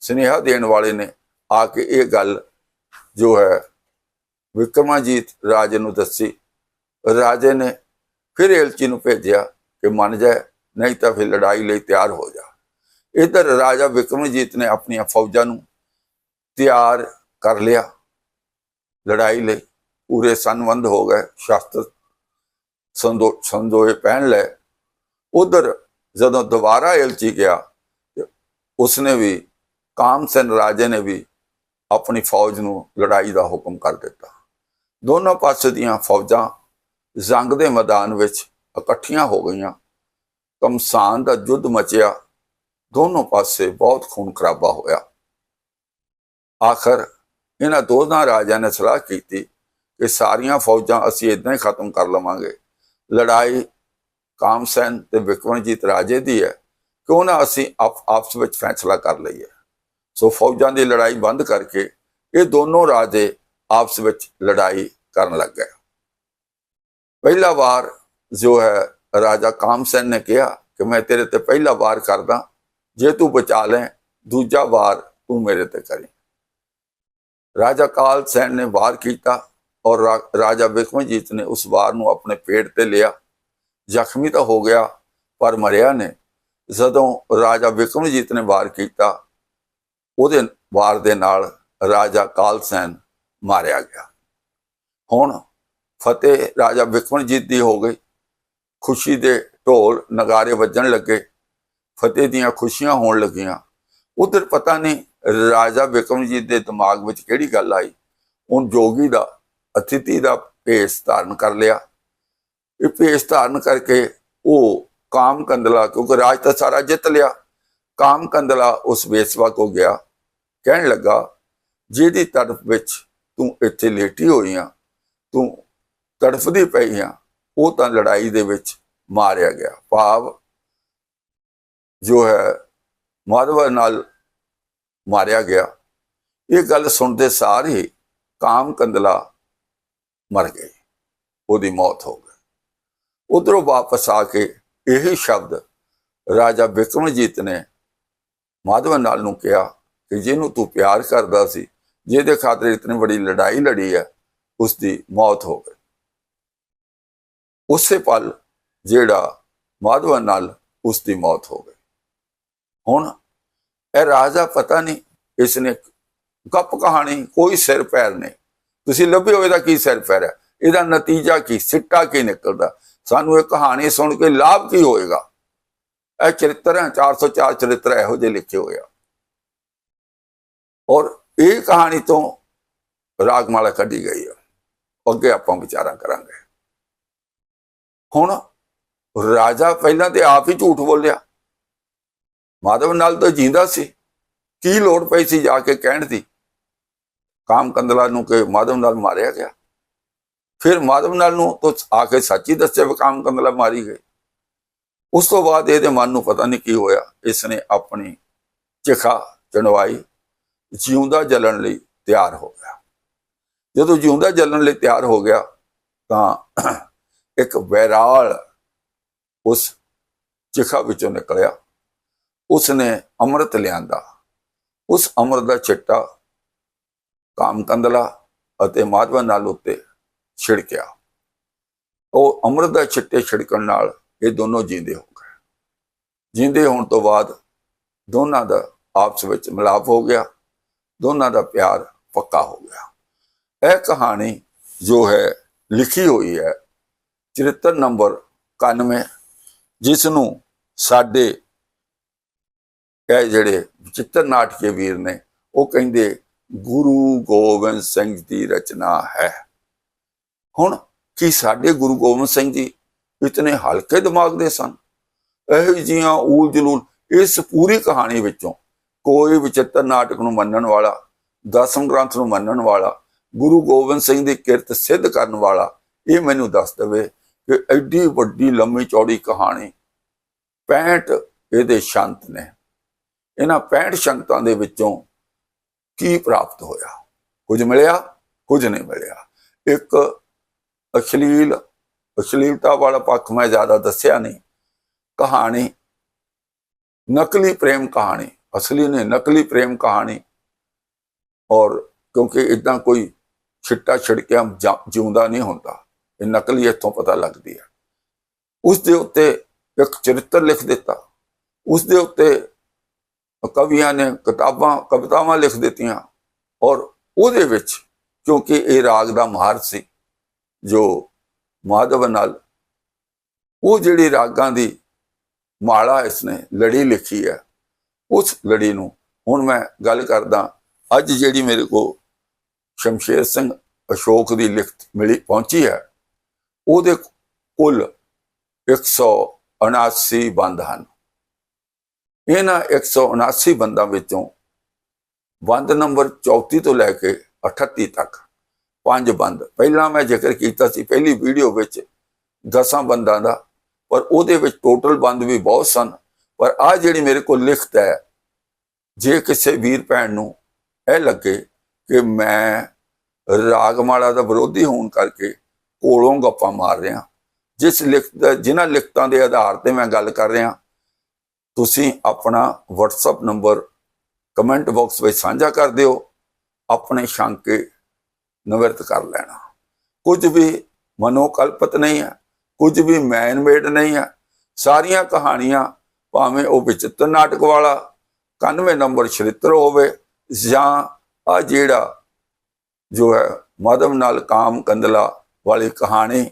ਸੁਨੇਹਾ ਦੇਣ ਵਾਲੇ ਨੇ ਆ ਕੇ ਇਹ ਗੱਲ ਜੋ ਹੈ ਵਿਕਰਮਾਜੀਤ ਰਾਜੇ ਨੂੰ ਦੱਸੀ। ਰਾਜੇ ਨੇ ਫਿਰ ਏਲਚੀ ਨੂੰ ਭੇਜਿਆ ਕਿ ਮੰਨ ਜਾਏ, ਨਹੀਂ ਤਾਂ ਫਿਰ ਲੜਾਈ ਲਈ ਤਿਆਰ ਹੋ ਜਾ। ਇਧਰ ਰਾਜਾ ਵਿਕਰਮਜੀਤ ਨੇ ਆਪਣੀਆਂ ਫੌਜਾਂ ਨੂੰ ਤਿਆਰ ਕਰ ਲਿਆ। ਲੜਾਈ ਲਈ ਪੂਰੇ ਸੰਬੰਧ ਹੋ ਗਏ, ਸ਼ਾਸਤਰ ਸੰਦੋ, ਸੰਦੋਏ ਪਹਿਨ ਲੈ ਉਧਰ ਜਦੋਂ ਦੁਬਾਰਾ ਏਲਚੀ ਗਿਆ ਉਸਨੇ ਵੀ ਕਾਮਸਨ ਰਾਜੇ ਨੇ ਵੀ ਆਪਣੀ ਫੌਜ ਨੂੰ ਲੜਾਈ ਦਾ ਹੁਕਮ ਕਰ ਦਿੱਤਾ। ਦੋਨੋਂ ਪਾਸੇ ਦੀਆਂ ਫੌਜਾਂ ਜੰਗ ਦੇ ਮੈਦਾਨ ਵਿੱਚ ਇਕੱਠੀਆਂ ਹੋ ਗਈਆਂ। ਕਮਸਾਨ ਦਾ ਯੁੱਧ ਮਚਿਆ। ਦੋਨੋਂ ਪਾਸੇ ਬਹੁਤ ਖੂਨ ਖਰਾਬਾ ਹੋਇਆ। ਆਖਰ ਇਹਨਾਂ ਦੋਨਾਂ ਰਾਜਿਆਂ ਨੇ ਸਲਾਹ ਕੀਤੀ ਕਿ ਸਾਰੀਆਂ ਫੌਜਾਂ ਅਸੀਂ ਇਦਾਂ ਹੀ ਖਤਮ ਕਰ ਲਵਾਂਗੇ। ਲੜਾਈ ਕਾਮਸੈਨ ਤੇ ਵਿਕਰਮਜੀਤ ਰਾਜੇ ਦੀ ਹੈ। ਕਿਉਂ ਨਾ ਅਸੀਂ ਆਪ- ਆਪਸ ਵਿੱਚ ਫੈਸਲਾ ਕਰ ਲਈਏ। ਸੋ ਫੌਜਾਂ ਦੀ ਲੜਾਈ ਬੰਦ ਕਰਕੇ ਇਹ ਦੋਨੋਂ ਰਾਜੇ ਆਪਸ ਵਿੱਚ ਲੜਾਈ ਕਰਨ ਲੱਗ ਗਏ। ਪਹਿਲਾ ਵਾਰ ਜੋ ਹੈ, ਰਾਜਾ ਕਾਮਸੈਨ ਨੇ ਕਿਹਾ ਕਿ ਮੈਂ ਤੇਰੇ ਤੇ ਪਹਿਲਾ ਵਾਰ ਕਰਦਾ, ਜੇ ਤੂੰ ਬਚਾ ਲੈ ਦੂਜਾ ਵਾਰ ਤੂੰ ਮੇਰੇ ਤੇ ਕਰੀ। ਰਾਜਾ ਕਾਲ ਸੈਨ ਨੇ ਵਾਰ ਕੀਤਾ ਔਰ ਰਾਜਾ ਵਿਕਰਮਜੀਤ ਨੇ ਉਸ ਵਾਰ ਨੂੰ ਆਪਣੇ ਪੇਟ ਤੇ ਲਿਆ। ਜ਼ਖਮੀ ਤਾਂ ਹੋ ਗਿਆ, ਪਰ ਮਰਿਆ ਨੇ ਜਦੋਂ ਰਾਜਾ ਵਿਕਰਮਜੀਤ ਨੇ ਵਾਰ ਕੀਤਾ, ਉਹਦੇ ਵਾਰ ਦੇ ਨਾਲ ਰਾਜਾ ਕਾਲਸੈਨ ਮਾਰਿਆ ਗਿਆ। ਹੁਣ ਫਤਿਹ ਰਾਜਾ ਵਿਕਰਮਜੀਤ ਦੀ ਹੋ ਗਈ। ਖੁਸ਼ੀ ਦੇ ਢੋਲ ਨਗਾਰੇ ਵੱਜਣ ਲੱਗੇ। ਫਤਿਹ ਦੀਆਂ ਖੁਸ਼ੀਆਂ ਹੋਣ ਲੱਗੀਆਂ। ਉਧਰ ਪਤਾ ਨਹੀਂ ਰਾਜਾ ਵਿਕਰਮਜੀਤ ਦੇ ਦਿਮਾਗ ਵਿੱਚ ਕਿਹੜੀ ਗੱਲ ਆਈ। ਉਹ ਜੋਗੀ ਦਾ ਅਤਿਥੀ ਦਾ ਭੇਸ ਧਾਰਨ ਕਰ ਲਿਆ। ਇਹ ਭੇਸ ਧਾਰਨ ਕਰਕੇ ਉਹ ਕਾਮ ਕੰਦਲਾ, ਕਿਉਂਕਿ ਰਾਜ ਤਾਂ ਸਾਰਾ ਜਿੱਤ ਲਿਆ। ਕਾਮ ਕੰਦਲਾ ਉਸ ਵੇਸਵਾ ਕੋ ਗਿਆ। ਕਹਿਣ ਲੱਗਾ, ਜਿਹਦੀ ਤੜਫ ਵਿੱਚ ਤੂੰ ਇੱਥੇ ਲੇਟੀ ਹੋਈ ਆ ਤੂੰ ਤੜਫਦੀ ਪਈ ਆ ਉਹ ਤਾਂ ਲੜਾਈ ਦੇ ਵਿੱਚ ਮਾਰਿਆ ਗਿਆ। ਭਾਵ ਜੋ ਹੈ, ਮਾਧਵ ਨਾਲ ਮਾਰਿਆ ਗਿਆ। ਇਹ ਗੱਲ ਸੁਣਦੇ ਸਾਰ ਹੀ ਕਾਮ ਕੰਦਲਾ ਮਰ ਗਈ। ਉਹਦੀ ਮੌਤ ਹੋ ਗਈ। ਉਧਰੋਂ ਵਾਪਸ ਆ ਕੇ ਇਹੀ ਸ਼ਬਦ ਰਾਜਾ ਵਿਕਰਮਜੀਤ ਨੇ ਮਾਧਵ ਨਾਲ ਨੂੰ ਕਿਹਾ ਕਿ ਜਿਹਨੂੰ ਤੂੰ ਪਿਆਰ ਕਰਦਾ ਸੀ, ਜਿਹਦੇ ਖਾਤਰ ਇਤਨੀ ਵੱਡੀ ਲੜਾਈ ਲੜੀ ਹੈ ਉਸ ਦੀ ਮੌਤ ਹੋ ਗਈ। ਉਸੇ ਪਲ ਜਿਹੜਾ ਮਾਧਵਨ ਨਾਲ ਉਸ ਦੀ ਮੌਤ ਹੋ ਗਈ। ਹੁਣ ਇਹ ਰਾਜਾ ਪਤਾ ਨਹੀਂ ਇਸ ਨੇ ਗੱਪ ਕਹਾਣੀ ਕੋਈ ਸਿਰ ਪੈਰ ਨਹੀਂ। ਤੁਸੀਂ ਲੱਭਿਓ ਇਹਦਾ ਕੀ ਸਿਰ ਪੈਰ ਹੈ, ਇਹਦਾ ਨਤੀਜਾ ਕੀ, ਸਿੱਟਾ ਕੀ ਨਿਕਲਦਾ। ਸਾਨੂੰ ਇਹ ਕਹਾਣੀ ਸੁਣ ਕੇ ਲਾਭ ਕੀ ਹੋਏਗਾ? ਇਹ ਚਰਿੱਤਰ ਹੈ 404 ਚਰਿੱਤਰ ਇਹੋ ਜਿਹੇ ਲਿਖੇ ਹੋਏ ਆ। ਔਰ ਇਹ ਕਹਾਣੀ ਤੋਂ ਰਾਗਮਾਲਾ ਕੱਢੀ ਗਈ ਆ। ਅੱਗੇ ਆਪਾਂ ਵਿਚਾਰਾਂ ਕਰਾਂਗੇ। ਹੁਣ ਰਾਜਾ ਪਹਿਲਾਂ ਤੇ ਆਪ ਹੀ ਝੂਠ ਬੋਲਿਆ। ਮਾਧਵ ਨਾਲ ਤਾਂ ਜਿੰਦਾ ਸੀ। ਕੀ ਲੋੜ ਪਈ ਸੀ ਜਾ ਕੇ ਕਹਿਣ ਦੀ? ਕਾਮ ਕੰਦਲਾ ਨੂੰ ਕਿ ਮਾਧਵ ਨਾਲ ਮਾਰਿਆ ਗਿਆ? ਫਿਰ ਮਾਧਵ ਨਾਲ ਨੂੰ ਤਾਂ ਆ ਕੇ ਸੱਚੀ ਦੱਸਿਆ ਵੀ ਕਾਮ ਕੰਦਲਾ ਮਾਰੀ ਗਈ। ਉਸ ਤੋਂ ਬਾਅਦ ਇਹਦੇ ਮਨ ਨੂੰ ਪਤਾ ਨਹੀਂ ਕੀ ਹੋਇਆ। ਇਸ ਨੇ ਆਪਣੀ ਚਿਖਾ ਚਣਵਾਈ ਜਿਉਂਦਾ ਜਲਣ ਲਈ ਤਿਆਰ ਹੋ ਗਿਆ। ਜਦੋਂ ਜਿਉਂਦਾ ਜਲਣ ਲਈ ਤਿਆਰ ਹੋ ਗਿਆ ਤਾਂ ਇੱਕ ਵੈਰਾਲ ਉਸ ਚਿਖਾ ਵਿੱਚੋਂ ਨਿਕਲਿਆ। ਉਸ ਨੇ ਅੰਮ੍ਰਿਤ ਲਿਆਂਦਾ। ਉਸ ਅੰਮ੍ਰਿਤ ਦਾ ਛਿੱਟਾ ਕਾਮ ਕੰਦਲਾ ਅਤੇ ਮਾਧਵ ਨਾਲ ਉੱਤੇ ਛਿੜਕਿਆ। ਉਹ ਅੰਮ੍ਰਿਤ ਦਾ ਛਿੱਟੇ ਛਿੜਕਣ ਨਾਲ ਇਹ ਦੋਨੋਂ ਜੀਂਦੇ ਹੋ ਗਏ। ਜੀਂਦੇ ਹੋਣ ਤੋਂ ਬਾਅਦ ਦੋਨਾਂ ਦਾ ਆਪਸ ਵਿੱਚ ਮਿਲਾਪ ਹੋ ਗਿਆ। ਦੋਨਾਂ ਦਾ ਪਿਆਰ ਪੱਕਾ ਹੋ ਗਿਆ। ਇਹ ਕਹਾਣੀ ਜੋ ਹੈ, ਲਿਖੀ ਹੋਈ ਹੈ ਚਰਿੱਤਰ ਨੰਬਰ 91 ਜਿਸ ਨੂੰ ਸਾਡੇ ਇਹ ਜਿਹੜੇ ਚਿੱਤਰ ਨਾਟਕੇ ਵੀਰ ਨੇ, ਉਹ ਕਹਿੰਦੇ, ਗੁਰੂ ਗੋਬਿੰਦ ਸਿੰਘ ਦੀ ਰਚਨਾ ਹੈ। ਹੁਣ ਕੀ ਸਾਡੇ ਗੁਰੂ ਗੋਬਿੰਦ ਸਿੰਘ ਜੀ ਇਤਨੇ ਹਲਕੇ ਦਿਮਾਗ ਦੇ ਸਨ? ਇਹ ਜੀਆਂ ਊਲ ਜਲੂਲ ਇਸ ਪੂਰੀ ਕਹਾਣੀ ਵਿੱਚੋਂ ਕੋਈ ਵਿਚਿੱਤਰ ਨਾਟਕ ਨੂੰ ਮੰਨਣ ਵਾਲਾ, ਦਸਮ ਗ੍ਰੰਥ ਨੂੰ ਮੰਨਣ ਵਾਲਾ, ਗੁਰੂ ਗੋਬਿੰਦ ਸਿੰਘ ਦੀ ਕਿਰਤ ਸਿੱਧ ਕਰਨ ਵਾਲਾ, ਇਹ ਮੈਨੂੰ ਦੱਸ ਦੇਵੇ ਕਿ ਐਡੀ ਵੱਡੀ ਲੰਮੀ ਚੌੜੀ ਕਹਾਣੀ 65 ਇਹਦੇ ਸ਼ੰਤ ਨੇ। ਇਹਨਾਂ 65 ਸ਼ੰਤਾਂ ਦੇ ਵਿੱਚੋਂ ਕੀ ਪ੍ਰਾਪਤ ਹੋਇਆ? ਕੁਝ ਮਿਲਿਆ, ਕੁਝ ਨਹੀਂ ਮਿਲਿਆ। ਇੱਕ ਅਸ਼ਲੀਲ, ਅਸ਼ਲੀਲਤਾ ਵਾਲਾ ਪੱਖ ਮੈਂ ਜ਼ਿਆਦਾ ਦੱਸਿਆ ਨਹੀਂ। ਕਹਾਣੀ, ਨਕਲੀ ਪ੍ਰੇਮ ਕਹਾਣੀ, ਅਸਲੀ ਨੇ ਨਕਲੀ ਪ੍ਰੇਮ ਕਹਾਣੀ। ਔਰ ਕਿਉਂਕਿ ਇਦਾਂ ਕੋਈ ਛਿੱਟਾ ਛਿੜਕਿਆ ਜਿਉਂਦਾ ਨਹੀਂ ਹੁੰਦਾ, ਇਹ ਨਕਲੀ ਇੱਥੋਂ ਪਤਾ ਲੱਗਦੀ ਹੈ। ਉਸ ਦੇ ਉੱਤੇ ਇੱਕ ਚਰਿੱਤਰ ਲਿਖ ਦਿੱਤਾ। ਉਸ ਦੇ ਉੱਤੇ ਕਵੀਆਂ ਨੇ ਕਿਤਾਬਾਂ, ਕਵਿਤਾਵਾਂ ਲਿਖ ਦਿੱਤੀਆਂ। ਔਰ ਉਹਦੇ ਵਿੱਚ, ਕਿਉਂਕਿ ਇਹ ਰਾਗ ਦਾ ਮਾਹਰ ਸੀ ਜੋ ਮਾਧਵ ਨਾਲ ਉਹ ਜਿਹੜੀ ਰਾਗਾਂ ਦੀ ਮਾਲਾ ਇਸਨੇ ਲੜੀ ਲਿਖੀ ਹੈ, ਉਸ ਲੜੀ ਨੂੰ ਹੁਣ ਮੈਂ ਗੱਲ ਕਰਦਾ, ਅੱਜ ਜਿਹੜੀ ਮੇਰੇ ਕੋ ਸ਼ਮਸ਼ੇਰ ਸਿੰਘ ਅਸ਼ੋਕ ਦੀ ਲਿਖਤ ਮਿਲੀ ਪਹੁੰਚੀ ਹੈ, ਉਹਦੇ ਕੁੱਲ 179 ਬੰਦ ਹਨ। ਇਹਨਾਂ 179 ਬੰਦਾਂ ਵਿੱਚੋਂ ਬੰਦ ਨੰਬਰ 34 ਤੋਂ ਲੈ ਕੇ 38 ਤੱਕ ਪੰਜ ਬੰਦ। ਪਹਿਲਾਂ ਮੈਂ ਜ਼ਿਕਰ ਕੀਤਾ ਸੀ, ਪਹਿਲੀ ਵੀਡੀਓ ਵਿੱਚ 10 ਬੰਦਾਂ ਦਾ, ਪਰ ਉਹਦੇ ਵਿੱਚ ਟੋਟਲ ਬੰਦ ਵੀ ਬਹੁਤ ਸਨ। ਪਰ ਆ ਜਿਹੜੀ ਮੇਰੇ ਕੋਲ ਲਿਖਤ ਹੈ, ਜੇ ਕਿਸੇ ਵੀਰ ਭੈਣ ਨੂੰ ਇਹ ਲੱਗੇ ਕਿ ਮੈਂ ਰਾਗਮਾਲਾ ਦਾ ਵਿਰੋਧੀ ਹੋਣ ਕਰਕੇ ਕੋਲੋਂ ਗੱਪਾਂ ਮਾਰ ਰਿਹਾ, ਜਿਸ ਲਿਖਤ ਜਿਨ੍ਹਾਂ ਲਿਖਤਾਂ ਦੇ ਆਧਾਰ ਤੇ ਮੈਂ ਗੱਲ ਕਰ ਰਿਹਾ, ਤੁਸੀਂ ਆਪਣਾ WhatsApp ਨੰਬਰ ਕਮੈਂਟ ਬਾਕਸ ਵਿੱਚ ਸਾਂਝਾ ਕਰ ਦਿਓ, ਆਪਣੇ ਸ਼ੰਕੇ ਨਿਵਰਤ ਕਰ ਲੈਣਾ। ਕੁਝ ਵੀ ਮਨੋਕਲਪਤ ਨਹੀਂ ਹੈ ਕੁਝ ਵੀ ਮੈਨ ਮੇਡ ਨਹੀਂ ਹੈ ਸਾਰੀਆਂ ਕਹਾਣੀਆਂ ਭਾਵੇਂ ਉਹ ਵਿਚਿੱਤਰ ਨਾਟਕ ਵਾਲਾ 91 ਨੰਬਰ ਚਰਿੱਤਰ ਹੋਵੇ ਜਾਂ ਆ ਜਿਹੜਾ ਜੋ ਹੈ ਮਾਧਵ ਨਾਲ ਕਾਮ ਕੰਦਲਾ ਵਾਲੀ ਕਹਾਣੀ,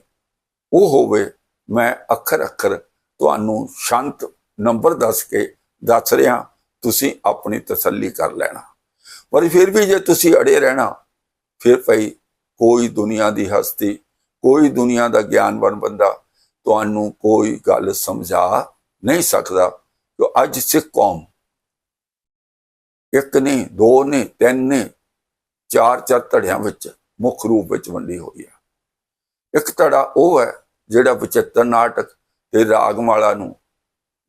ਉਹ ਹੋਵੇ, ਮੈਂ ਅੱਖਰ ਅੱਖਰ ਤੁਹਾਨੂੰ ਸ਼ਾਂਤ ਨੰਬਰ ਦੱਸ ਕੇ ਦੱਸ ਰਿਹਾ, ਤੁਸੀਂ ਆਪਣੀ ਤਸੱਲੀ ਕਰ ਲੈਣਾ। ਪਰ ਫਿਰ ਵੀ ਜੇ ਤੁਸੀਂ ਅੜੇ ਰਹਿਣਾ ਫਿਰ ਭਈ ਕੋਈ ਦੁਨੀਆ ਦੀ ਹਸਤੀ, ਕੋਈ ਦੁਨੀਆ ਦਾ ਗਿਆਨਵਾਨ ਬੰਦਾ ਤੁਹਾਨੂੰ ਕੋਈ ਗੱਲ ਸਮਝਾ ਨਹੀਂ ਸਕਦਾ। ਕਿ ਅੱਜ ਸਿੱਖ ਕੌਮ ਇੱਕ ਨੇ, ਦੋ ਨੇ, ਤਿੰਨ ਨੇ, ਚਾਰ ਚਾਰ ਧੜਿਆਂ ਵਿੱਚ ਮੁੱਖ ਰੂਪ ਵਿੱਚ ਵੰਡੀ ਹੋਈ ਹੈ ਇੱਕ ਧੜਾ ਉਹ ਹੈ ਜਿਹੜਾ ਬਚਿੱਤਰ ਨਾਟਕ ਤੇ ਰਾਗਮਾਲਾ ਨੂੰ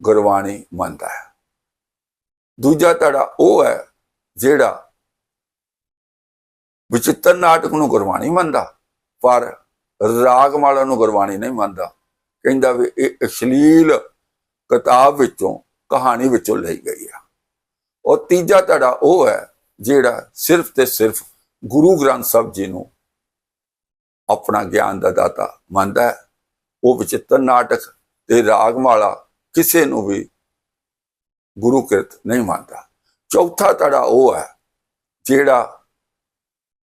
ਗੁਰਬਾਣੀ ਮੰਨਦਾ ਹੈ। ਦੂਜਾ ਧੜਾ ਉਹ ਹੈ ਜਿਹੜਾ ਵਿਚਿੱਤਰ ਨਾਟਕ ਨੂੰ ਗੁਰਬਾਣੀ ਮੰਨਦਾ, ਪਰ ਰਾਗਮਾਲਾ ਨੂੰ ਗੁਰਬਾਣੀ ਨਹੀਂ ਮੰਨਦਾ। ਕਹਿੰਦਾ ਵੀ ਇਹ ਅਸ਼ਲੀਲ ਕਿਤਾਬ ਵਿੱਚੋਂ, ਕਹਾਣੀ ਵਿੱਚੋਂ ਲਈ ਗਈ ਆ। ਔਰ ਤੀਜਾ ਧੜਾ ਉਹ ਹੈ, ਜਿਹੜਾ ਸਿਰਫ ਤੇ ਸਿਰਫ ਗੁਰੂ ਗ੍ਰੰਥ ਸਾਹਿਬ ਜੀ ਨੂੰ ਆਪਣਾ ਗਿਆਨ ਦਾ ਦਾਤਾ ਮੰਨਦਾ ਹੈ। ਉਹ ਵਿਚਿੱਤਰ ਨਾਟਕ ਤੇ ਰਾਗਮਾਲਾ ਕਿਸੇ ਨੂੰ ਵੀ ਗੁਰੂ ਕਿਰਤ ਨਹੀਂ ਮੰਨਦਾ। ਚੌਥਾ ਧੜਾ ਉਹ ਹੈ, ਜਿਹੜਾ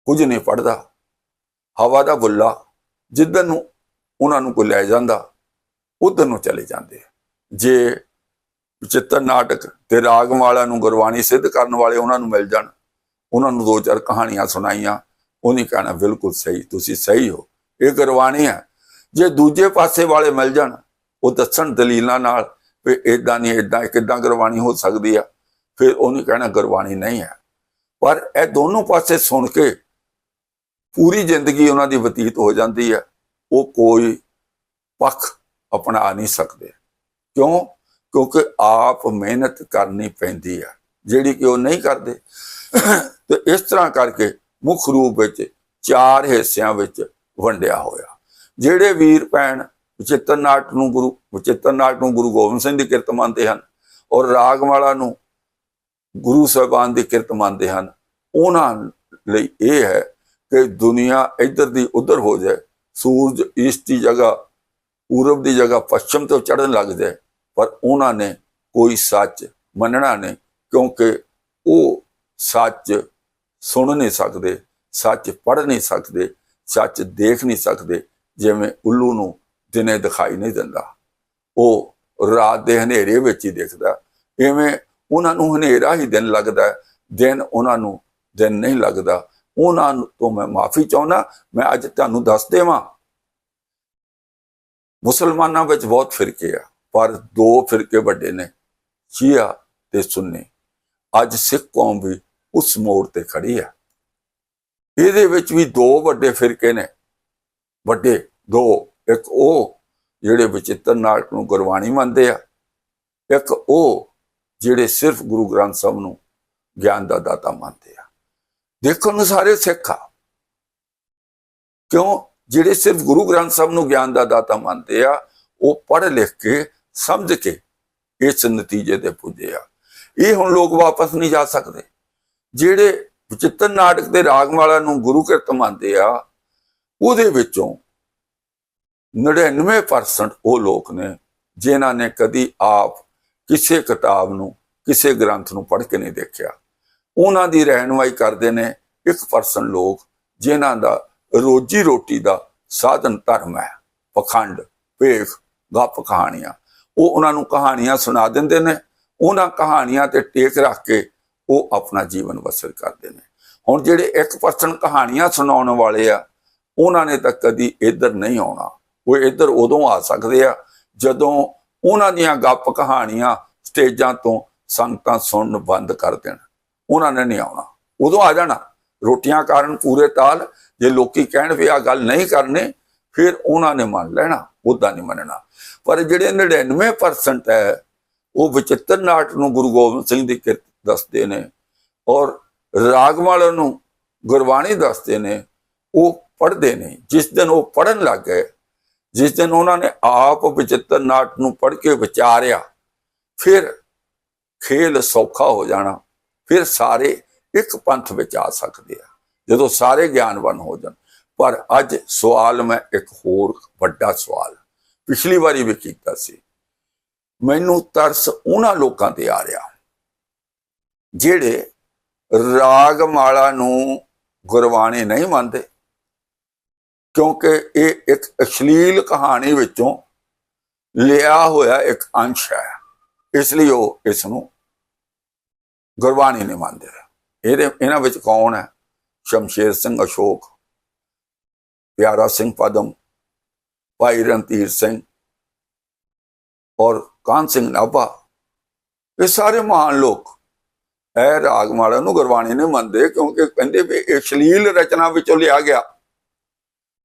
ਕੁਝ ਨਹੀਂ ਪੜਦਾ ਹਵਾ ਦਾ ਬੁੱਲਾ ਜਿੱਦਨ ਨੂੰ ਉਹਨਾਂ ਨੂੰ ਕੋਈ ਲੈ ਜਾਂਦਾ, ਉਧਰ ਨੂੰ ਚਲੇ ਜਾਂਦੇ ਜੇ ਚਿੱਤਰ ਨਾਟਕ ਤੇ ਵਾਲਿਆਂ ਨੂੰ ਗੁਰਬਾਣੀ ਸਿੱਧ ਕਰਨ ਵਾਲੇ ਉਹਨਾਂ ਨੂੰ ਮਿਲ ਜਾਣ, ਉਹਨਾਂ ਨੂੰ ਦੋ ਚਾਰ ਕਹਾਣੀਆਂ ਸੁਣਾਈਆਂ, ਉਹਨੇ ਕਹਿਣਾ, ਬਿਲਕੁਲ ਸਹੀ, ਤੁਸੀਂ ਸਹੀ ਹੋ। ਇਹ ਗੁਰਬਾਣੀ ਹੈ। ਜੇ ਦੂਜੇ ਪਾਸੇ ਵਾਲੇ ਮਿਲ ਜਾਣ, ਉਹ ਦੱਸਣ ਦਲੀਲਾਂ ਨਾਲ ਵੀ ਇਦਾਂ ਨਹੀਂ ਇਦਾਂ ਕਿਦਾਂ ਗੁਰਬਾਣੀ ਹੋ ਸਕਦੀ ਆ। ਫਿਰ ਉਹਨੇ ਕਹਿਣਾ, ਗੁਰਬਾਣੀ ਨਹੀਂ ਹੈ। ਪਰ ਇਹ ਦੋਨੋਂ ਪਾਸੇ ਸੁਣ ਕੇ ਪੂਰੀ ਜ਼ਿੰਦਗੀ ਉਹਨਾਂ ਦੀ ਬਤੀਤ ਹੋ ਜਾਂਦੀ ਹੈ, ਉਹ ਕੋਈ ਪੱਖ ਅਪਣਾ ਨਹੀਂ ਸਕਦੇ। ਕਿਉਂ? ਕਿਉਂਕਿ ਆਪ ਮਿਹਨਤ ਕਰਨੀ ਪੈਂਦੀ ਹੈ, ਜਿਹੜੀ ਕਿ ਉਹ ਨਹੀਂ ਕਰਦੇ। ਤੇ ਇਸ ਤਰ੍ਹਾਂ ਕਰਕੇ ਮੁੱਖ ਰੂਪ ਵਿੱਚ ਚਾਰ ਹਿੱਸਿਆਂ ਵਿੱਚ ਵੰਡਿਆ ਹੋਇਆ। ਜਿਹੜੇ ਵੀਰ ਭੈਣ ਵਿਚਿੱਤਰ ਨਾਟ ਨੂੰ ਗੁਰੂ ਵਿਚਿੱਤਰ ਨਾਟ ਨੂੰ ਗੁਰੂ ਗੋਬਿੰਦ ਸਿੰਘ ਦੀ ਕਿਰਤ ਮੰਨਦੇ ਹਨ ਔਰ ਰਾਗਮਾਲਾ ਨੂੰ ਗੁਰੂ ਸਾਹਿਬਾਨ ਦੀ ਕਿਰਤ ਮੰਨਦੇ ਹਨ, ਉਹਨਾਂ ਲਈ ਇਹ ਹੈ ਕਿ ਦੁਨੀਆ ਇੱਧਰ ਦੀ ਉੱਧਰ ਹੋ ਜਾਏ, ਸੂਰਜ ਈਸਟ ਦੀ ਜਗ੍ਹਾ, ਪੂਰਬ ਦੀ ਜਗ੍ਹਾ ਪੱਛਮ ਤੋਂ ਚੜ੍ਹਨ ਲੱਗ ਜਾਏ, ਪਰ ਉਹਨਾਂ ਨੇ ਕੋਈ ਸੱਚ ਮੰਨਣਾ ਨਹੀਂ, ਕਿਉਂਕਿ ਉਹ ਸੱਚ ਸੁਣ ਨਹੀਂ ਸਕਦੇ, ਸੱਚ ਪੜ੍ਹ ਨਹੀਂ ਸਕਦੇ, ਸੱਚ ਦੇਖ ਨਹੀਂ ਸਕਦੇ, ਜਿਵੇਂ ਉੱਲੂ ਨੂੰ ਦਿਨੇ ਦਿਖਾਈ ਨਹੀਂ ਦਿੰਦਾ। ਉਹ ਰਾਤ ਦੇ ਹਨੇਰੇ ਵਿੱਚ ਹੀ ਦਿਖਦਾ, ਇਵੇਂ ਉਹਨਾਂ ਨੂੰ ਹਨੇਰਾ ਹੀ ਦਿਨ ਲੱਗਦਾ, ਦਿਨ ਉਹਨਾਂ ਨੂੰ ਦਿਨ ਨਹੀਂ ਲੱਗਦਾ। ਉਹਨਾਂ ਤੋਂ ਮੈਂ ਮਾਫੀ ਚਾਹੁੰਦਾ, ਮੈਂ ਅੱਜ ਤੁਹਾਨੂੰ ਦੱਸ ਦੇਵਾਂ। ਮੁਸਲਮਾਨਾਂ ਵਿੱਚ ਬਹੁਤ ਫਿਰਕੇ ਆ, ਪਰ ਦੋ ਫਿਰਕੇ ਵੱਡੇ ਨੇ, ਸ਼ੀਆ ਤੇ ਸੁੰਨੀ। ਅੱਜ ਸਿੱਖ ਕੌਮ ਵੀ ਉਸ ਮੋੜ ਤੇ ਖੜੀ ਆ। ਇਹਦੇ ਵਿੱਚ ਵੀ ਦੋ ਵੱਡੇ ਫਿਰਕੇ ਨੇ। ਵੱਡੇ ਦੋ, ਇੱਕ ਉਹ ਜਿਹੜੇ ਵਿਚਿੱਤਰ ਨਾਟਕ ਨੂੰ ਗੁਰਬਾਣੀ ਮੰਨਦੇ ਆ, ਇੱਕ ਉਹ ਜਿਹੜੇ ਸਿਰਫ ਗੁਰੂ ਗ੍ਰੰਥ ਸਾਹਿਬ ਨੂੰ ਗਿਆਨ ਦਾ ਦਾਤਾ ਮੰਨਦੇ ਆ। ਦੇਖੋ ਨੂੰ ਸਾਰੇ ਸਿੱਖ ਆ। ਕਿਉਂ? ਜਿਹੜੇ ਸਿਰਫ ਗੁਰੂ ਗ੍ਰੰਥ ਸਾਹਿਬ ਨੂੰ ਗਿਆਨ ਦਾ ਦਾਤਾ ਮੰਨਦੇ ਆ, ਉਹ ਪੜ੍ਹ ਲਿਖ ਕੇ, ਸਮਝ ਕੇ ਇਸ ਨਤੀਜੇ ਤੇ ਪੁੱਜੇ ਆ। ਇਹ ਹੁਣ ਲੋਕ ਵਾਪਸ ਨਹੀਂ ਜਾ ਸਕਦੇ। ਜਿਹੜੇ ਵਿਚਿੱਤਰ ਨਾਟਕ ਦੇ ਰਾਗਮਾਲਾ ਨੂੰ ਗੁਰੂ ਕਿਰਤ ਮੰਨਦੇ ਆ, ਉਹਦੇ ਵਿੱਚੋਂ 99% ਉਹ ਲੋਕ ਨੇ, ਜਿਨ੍ਹਾਂ ਨੇ ਕਦੀ ਆਪ ਕਿਸੇ ਕਿਤਾਬ ਨੂੰ, ਕਿਸੇ ਗ੍ਰੰਥ ਨੂੰ ਪੜ੍ਹ ਕੇ ਨਹੀਂ ਦੇਖਿਆ। ਉਹਨਾਂ ਦੀ ਰਹਿਨਮਾਈ ਕਰਦੇ ਨੇ 1% ਲੋਕ, ਜਿਨ੍ਹਾਂ ਦਾ ਰੋਜੀ ਰੋਟੀ ਦਾ ਸਾਧਨ ਧਰਮ ਹੈ। ਪਖੰਡ, ਭੇਖ, ਗੱਪ ਕਹਾਣੀਆਂ। ਉਹ ਉਹਨਾਂ ਨੂੰ ਕਹਾਣੀਆਂ ਸੁਣਾ ਦਿੰਦੇ ਨੇ। ਉਹਨਾਂ ਕਹਾਣੀਆਂ ਤੇ ਟੇਕ ਰੱਖ ਕੇ ਉਹ ਆਪਣਾ ਜੀਵਨ ਬਸਰ ਕਰਦੇ ਨੇ। ਹੁਣ ਜਿਹੜੇ 1% ਕਹਾਣੀਆਂ ਸੁਣਾਉਣ ਵਾਲੇ ਆ, ਉਹਨਾਂ ਨੇ ਤਾਂ ਕਦੀ ਇੱਧਰ ਨਹੀਂ ਆਉਣਾ। ਉਹ ਇੱਧਰ ਉਦੋਂ ਆ ਸਕਦੇ ਆ, ਜਦੋਂ ਉਹਨਾਂ ਦੀਆਂ ਗੱਪ ਕਹਾਣੀਆਂ ਸਟੇਜਾਂ ਤੋਂ ਸੰਗਤਾਂ ਸੁਣਨ ਬੰਦ ਕਰ ਦੇਣ। ਉਹਨਾਂ ਨੇ ਨਹੀਂ ਆਉਣਾ। ਉਦੋਂ ਆ ਜਾਣਾ। ਰੋਟੀਆਂ ਕਾਰਨ ਪੂਰੇ ਤਾਲ, ਜੇ ਲੋਕੀ ਕਹਿਣ ਵੀ ਆ ਗੱਲ ਨਹੀਂ ਕਰਨੀ, ਫਿਰ ਉਹਨਾਂ ਨੇ ਮੰਨ ਲੈਣਾ ਉਦਾਂ ਨਹੀਂ ਮੰਨਣਾ। ਪਰ ਜਿਹੜੇ 99% ਹੈ, ਉਹ ਵਿਚਿੱਤਰ ਨਾਟ ਨੂੰ ਗੁਰੂ ਗੋਬਿੰਦ ਸਿੰਘ ਦੀ ਕਿਰਤ ਦੱਸਦੇ ਨੇ ਔਰ ਰਾਗਮਾਲ ਨੂੰ ਗੁਰਬਾਣੀ ਦੱਸਦੇ ਨੇ, ਉਹ ਪੜ੍ਹਦੇ ਨੇ। ਜਿਸ ਦਿਨ ਉਹ ਪੜਨ ਲੱਗ ਗਏ, ਜਿਸ ਦਿਨ ਉਹਨਾਂ ਨੇ ਆਪ ਵਿਚਿੱਤਰ ਨਾਟ ਨੂੰ ਪੜ੍ਹ ਕੇ ਵਿਚਾਰਿਆ, ਫਿਰ ਖੇਲ ਸੌਖਾ ਹੋ ਜਾਣਾ। ਫਿਰ ਸਾਰੇ ਇੱਕ ਪੰਥ ਵਿੱਚ ਆ ਸਕਦੇ ਆ, ਜਦੋਂ ਸਾਰੇ ਗਿਆਨਵਾਨ ਹੋ ਜਾਣ। ਪਰ ਅੱਜ ਸਵਾਲ ਮੈਂ ਇੱਕ ਹੋਰ ਵੱਡਾ ਸਵਾਲ ਪਿਛਲੀ ਵਾਰੀ ਵੀ ਕੀਤਾ ਸੀ। ਮੈਨੂੰ ਤਰਸ ਉਹਨਾਂ ਲੋਕਾਂ ਤੇ ਆ ਰਿਹਾ ਜਿਹੜੇ ਰਾਗਮਾਲਾ ਨੂੰ ਗੁਰਬਾਣੀ ਨਹੀਂ ਮੰਨਦੇ, ਕਿਉਂਕਿ ਇਹ ਇੱਕ ਅਸ਼ਲੀਲ ਕਹਾਣੀ ਵਿੱਚੋਂ ਲਿਆ ਹੋਇਆ ਇੱਕ ਅੰਸ਼ ਹੈ। ਇਸ ਲਈ ਉਹ ਇਸ ਨੂੰ ਗੁਰਬਾਣੀ ਨਹੀਂ ਮੰਨਦੇ। ਇਹਦੇ, ਇਹਨਾਂ ਵਿੱਚ ਕੌਣ ਹੈ? ਸ਼ਮਸ਼ੇਰ ਸਿੰਘ ਅਸ਼ੋਕ, ਪਿਆਰਾ ਸਿੰਘ ਪਦਮ, ਭਾਈ ਰਣਧੀਰ ਸਿੰਘ ਔਰ ਕਾਨ ਸਿੰਘ ਨਾਭਾ। ਇਹ ਸਾਰੇ ਮਹਾਨ ਲੋਕ। ਇਹ ਰਾਗਮਾਲਾ ਨੂੰ ਗੁਰਬਾਣੀ ਨੇ ਮੰਨਦੇ ਕਿਉਂਕਿ ਕਹਿੰਦੇ ਵੀ ਇਹ ਸ਼ਲੀਲ ਰਚਨਾ ਵਿੱਚੋਂ ਲਿਆ ਗਿਆ।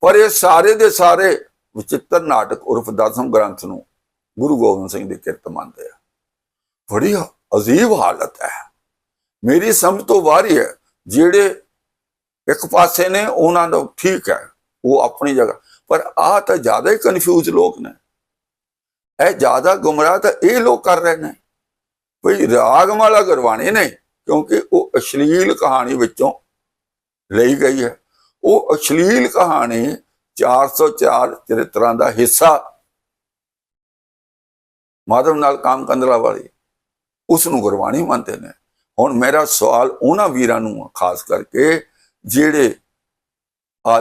ਪਰ ਇਹ ਸਾਰੇ ਦੇ ਸਾਰੇ ਵਿਚਿੱਤਰ ਨਾਟਕ ਉਰਫ ਦਸਮ ਗ੍ਰੰਥ ਨੂੰ ਗੁਰੂ ਗੋਬਿੰਦ ਸਿੰਘ ਦੀ ਕਿਰਤ ਮੰਨਦੇ ਆ। ਬੜੀ ਅਜੀਬ ਹਾਲਤ ਹੈ। ਮੇਰੀ ਸਮਝ ਤੋਂ ਬਾਹਰ ਹੀ ਹੈ ਜਿਹੜੇ ਇੱਕ ਪਾਸੇ ਨੇ, ਉਹਨਾਂ ਦਾ ਠੀਕ ਹੈ, ਉਹ ਆਪਣੀ ਜਗ੍ਹਾ। ਪਰ ਆਹ ਤਾਂ ਜ਼ਿਆਦਾ ਹੀ ਕਨਫਿਊਜ਼ ਲੋਕ ਨੇ। ਇਹ ਜ਼ਿਆਦਾ ਗੁੰਮਰਾਹ ਤਾਂ ਇਹ ਲੋਕ ਕਰ ਰਹੇ ਨੇ। ਭਈ ਰਾਗਮਾਲਾ ਗੁਰਬਾਣੀ ਨਹੀਂ, ਕਿਉਂਕਿ ਉਹ ਅਸ਼ਲੀਲ ਕਹਾਣੀ ਵਿੱਚੋਂ ਲਈ ਗਈ ਹੈ। ਉਹ ਅਸ਼ਲੀਲ ਕਹਾਣੀ 404 ਚਰਿੱਤਰਾਂ ਦਾ ਹਿੱਸਾ ਮਾਧਵ ਨਾਲ ਕੰਮ ਕੰਦਲਾ ਵਾਲੀ ਉਸ ਨੂੰ ਗੁਰਬਾਣੀ ਮੰਨਦੇ ਨੇ। ਹੁਣ ਮੇਰਾ ਸਵਾਲ ਉਹਨਾਂ ਵੀਰਾਂ ਨੂੰ ਖਾਸ ਕਰਕੇ ਜਿਹੜੇ ਆ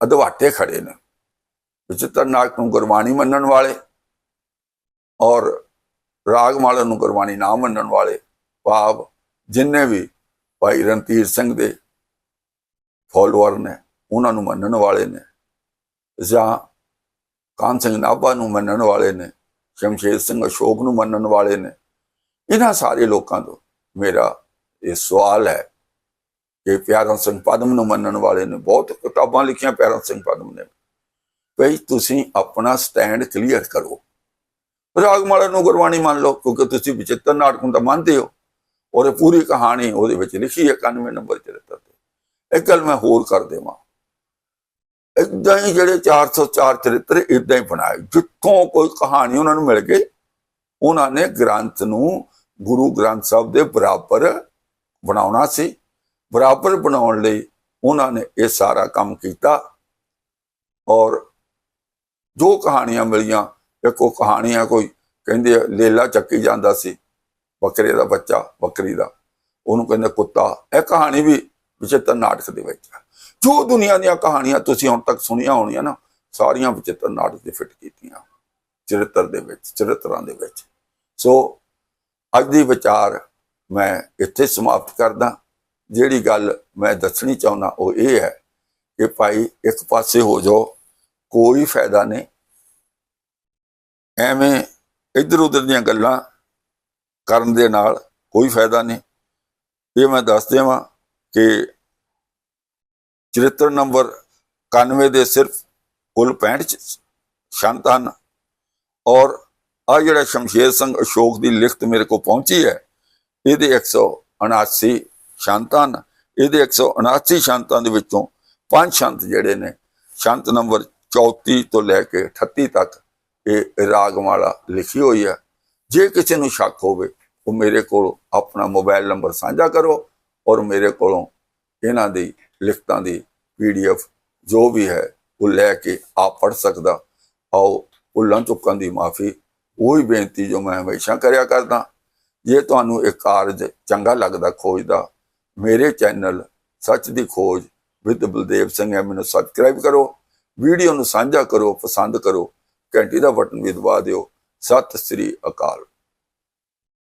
ਅਧਵਾਟੇ ਖੜੇ ਨੇ। ਵਿਚਿਤਰ ਨਾਟਕ ਨੂੰ ਗੁਰਬਾਣੀ ਮੰਨਣ ਵਾਲੇ ਔਰ ਰਾਗਮਾਲਾ ਨੂੰ ਗੁਰਬਾਣੀ ਨਾ ਮੰਨਣ ਵਾਲੇ ਭਾਵ ਜਿੰਨੇ ਵੀ ਭਾਈ ਰਣਧੀਰ ਸਿੰਘ ਦੇ ਫੋਲੋਅਰ ਨੇ, ਉਹਨਾਂ ਨੂੰ ਮੰਨਣ ਵਾਲੇ ਨੇ ਜਾਂ ਕਾਨ ਸਿੰਘ ਨਾਭਾ ਨੂੰ ਮੰਨਣ ਵਾਲੇ ਨੇ, ਸ਼ਮਸ਼ੇਰ ਸਿੰਘ ਅਸ਼ੋਕ ਨੂੰ ਮੰਨਣ ਵਾਲੇ ਨੇ ਇਹਨਾਂ ਸਾਰੇ ਲੋਕਾਂ ਤੋਂ ਮੇਰਾ ਇਹ ਸਵਾਲ ਹੈ ਕਿ ਪਿਆਰਾ ਸਿੰਘ ਪਦਮ ਨੂੰ ਮੰਨਣ ਵਾਲੇ ਨੇ ਬਹੁਤ ਕਿਤਾਬਾਂ ਲਿਖੀਆਂ ਪਿਆਰਾ ਸਿੰਘ ਪਦਮ ਨੇ। ਭਈ ਤੁਸੀਂ ਆਪਣਾ ਸਟੈਂਡ ਕਲੀਅਰ ਕਰੋ। ਰਾਗਮਾਲਾ ਨੂੰ ਗੁਰਬਾਣੀ ਮੰਨ ਲਓ, ਕਿਉਂਕਿ ਤੁਸੀਂ ਵਿਚਿੱਤਰ ਨਾਟਕ ਨੂੰ ਤਾਂ ਮੰਨਦੇ ਹੋ। ਔਰ ਪੂਰੀ ਕਹਾਣੀ ਉਹਦੇ ਵਿੱਚ ਲਿਖੀ ਹੈ 91 ਨੰਬਰ ਚਰਿੱਤਰ ਤੇ। ਇੱਕ ਗੱਲ ਮੈਂ ਹੋਰ ਕਰ ਦੇਵਾਂ। ਇਦਾਂ ਹੀ ਜਿਹੜੇ 404 ਚਰਿੱਤਰ ਇਦਾਂ ਹੀ ਬਣਾਏ। ਜਿੱਥੋਂ ਕੋਈ ਕਹਾਣੀ ਉਹਨਾਂ ਨੂੰ ਮਿਲ ਗਈ, ਉਹਨਾਂ ਨੇ ਗ੍ਰੰਥ ਨੂੰ ਗੁਰੂ ਗ੍ਰੰਥ ਸਾਹਿਬ ਦੇ ਬਰਾਬਰ ਬਣਾਉਣਾ ਸੀ। ਬਰਾਬਰ ਬਣਾਉਣ ਲਈ ਉਹਨਾਂ ਨੇ ਇਹ ਸਾਰਾ ਕੰਮ ਕੀਤਾ ਔਰ ਜੋ ਕਹਾਣੀਆਂ ਮਿਲੀਆਂ। ਇੱਕ ਉਹ ਕਹਾਣੀ ਆ ਕੋਈ ਕਹਿੰਦੇ ਲੇਲਾ ਚੱਕੀ ਜਾਂਦਾ ਸੀ, ਬੱਕਰੇ ਦਾ ਬੱਚਾ, ਬੱਕਰੀ ਦਾ। ਉਹਨੂੰ ਕਹਿੰਦੇ, ਕੁੱਤਾ। ਇਹ ਕਹਾਣੀ ਵੀ ਵਿਚਿੱਤਰ ਨਾਟਕ ਦੇ ਵਿੱਚ ਆ। ਜੋ ਦੁਨੀਆ ਦੀਆਂ ਕਹਾਣੀਆਂ ਤੁਸੀਂ ਹੁਣ ਤੱਕ ਸੁਣੀਆਂ ਹੋਣੀਆਂ ਨਾ, ਸਾਰੀਆਂ ਵਿਚਿੱਤਰ ਨਾਟਕ ਦੇ ਫਿੱਟ ਕੀਤੀਆਂ। ਚਰਿੱਤਰ ਦੇ ਵਿੱਚ, ਚਰਿੱਤਰਾਂ ਦੇ ਵਿੱਚ। ਸੋ ਅੱਜ ਦੀ ਵਿਚਾਰ ਮੈਂ ਇੱਥੇ ਸਮਾਪਤ ਕਰਦਾ। ਜਿਹੜੀ ਗੱਲ ਮੈਂ ਦੱਸਣੀ ਚਾਹੁੰਦਾ, ਉਹ ਇਹ ਹੈ ਕਿ ਭਾਈ ਇੱਕ ਪਾਸੇ ਹੋ ਜਾਓ, ਕੋਈ ਫਾਇਦਾ ਨਹੀਂ। ਐਵੇਂ ਇੱਧਰ ਉੱਧਰ ਦੀਆਂ ਗੱਲਾਂ ਕਰਨ ਦੇ ਨਾਲ ਕੋਈ ਫਾਇਦਾ ਨਹੀਂ। ਇਹ ਮੈਂ ਦੱਸ ਦੇਵਾਂ ਕਿ ਚਰਿੱਤਰ ਨੰਬਰ 91 ਦੇ ਸਿਰਫ ਕੁੱਲ 65 ਚ ਸ਼ੰਤ ਹਨ ਔਰ ਆ ਜਿਹੜਾ ਸ਼ਮਸ਼ੇਰ ਸਿੰਘ ਅਸ਼ੋਕ ਦੀ ਲਿਖਤ ਮੇਰੇ ਕੋਲ ਪਹੁੰਚੀ ਹੈ, ਇਹਦੇ 179 ਸ਼ਾਂਤਾਂ ਹਨ ਇਹਦੇ 179 ਸ਼ਾਂਤਾਂ ਦੇ ਵਿੱਚੋਂ ਪੰਜ ਸ਼ੰਤ ਜਿਹੜੇ ਨੇ, ਸ਼ੰਤ ਨੰਬਰ 34 ਤੋਂ ਲੈ ਕੇ 38 ਤੱਕ ਇਹ ਰਾਗਮਾਲਾ ਲਿਖੀ ਹੋਈ ਹੈ। ਜੇ ਕਿਸੇ ਨੂੰ ਸ਼ੱਕ ਹੋਵੇ, ਉਹ ਮੇਰੇ ਕੋਲ ਆਪਣਾ ਮੋਬਾਈਲ ਨੰਬਰ ਸਾਂਝਾ ਕਰੋ ਔਰ ਮੇਰੇ ਕੋਲੋਂ ਇਹਨਾਂ ਦੀ ਲਿਖਤਾਂ ਦੀ ਪੀਡੀਐਫ ਜੋ ਵੀ ਹੈ, ਉਹ ਲੈ ਕੇ ਆਪ ਪੜ ਸਕਦਾ। ਆਓ, ਭੁੱਲਾਂ ਚੁੱਕਾਂ ਦੀ ਮਾਫੀ ਉਹੀ ਬੇਨਤੀ ਜੋ ਮੈਂ ਹਮੇਸ਼ਾ ਕਰਿਆ ਕਰਦਾ। ਜੇ ਤੁਹਾਨੂੰ ਇਹ ਕਾਰਜ ਚੰਗਾ ਲੱਗਦਾ ਖੋਜ ਦਾ, ਮੇਰੇ ਚੈਨਲ ਸੱਚ ਦੀ ਖੋਜ ਵਿਦ ਬਲਦੇਵ ਸਿੰਘ ਐਮ ਨੂੰ ਸਬਸਕ੍ਰਾਈਬ ਕਰੋ, ਵੀਡੀਓ ਨੂੰ ਸਾਂਝਾ ਕਰੋ, ਪਸੰਦ ਕਰੋ, ਘੰਟੀ ਦਾ ਬਟਨ ਵੀ ਦਬਾ ਦਿਓ। ਸਤਿ ਸ੍ਰੀ ਅਕਾਲ।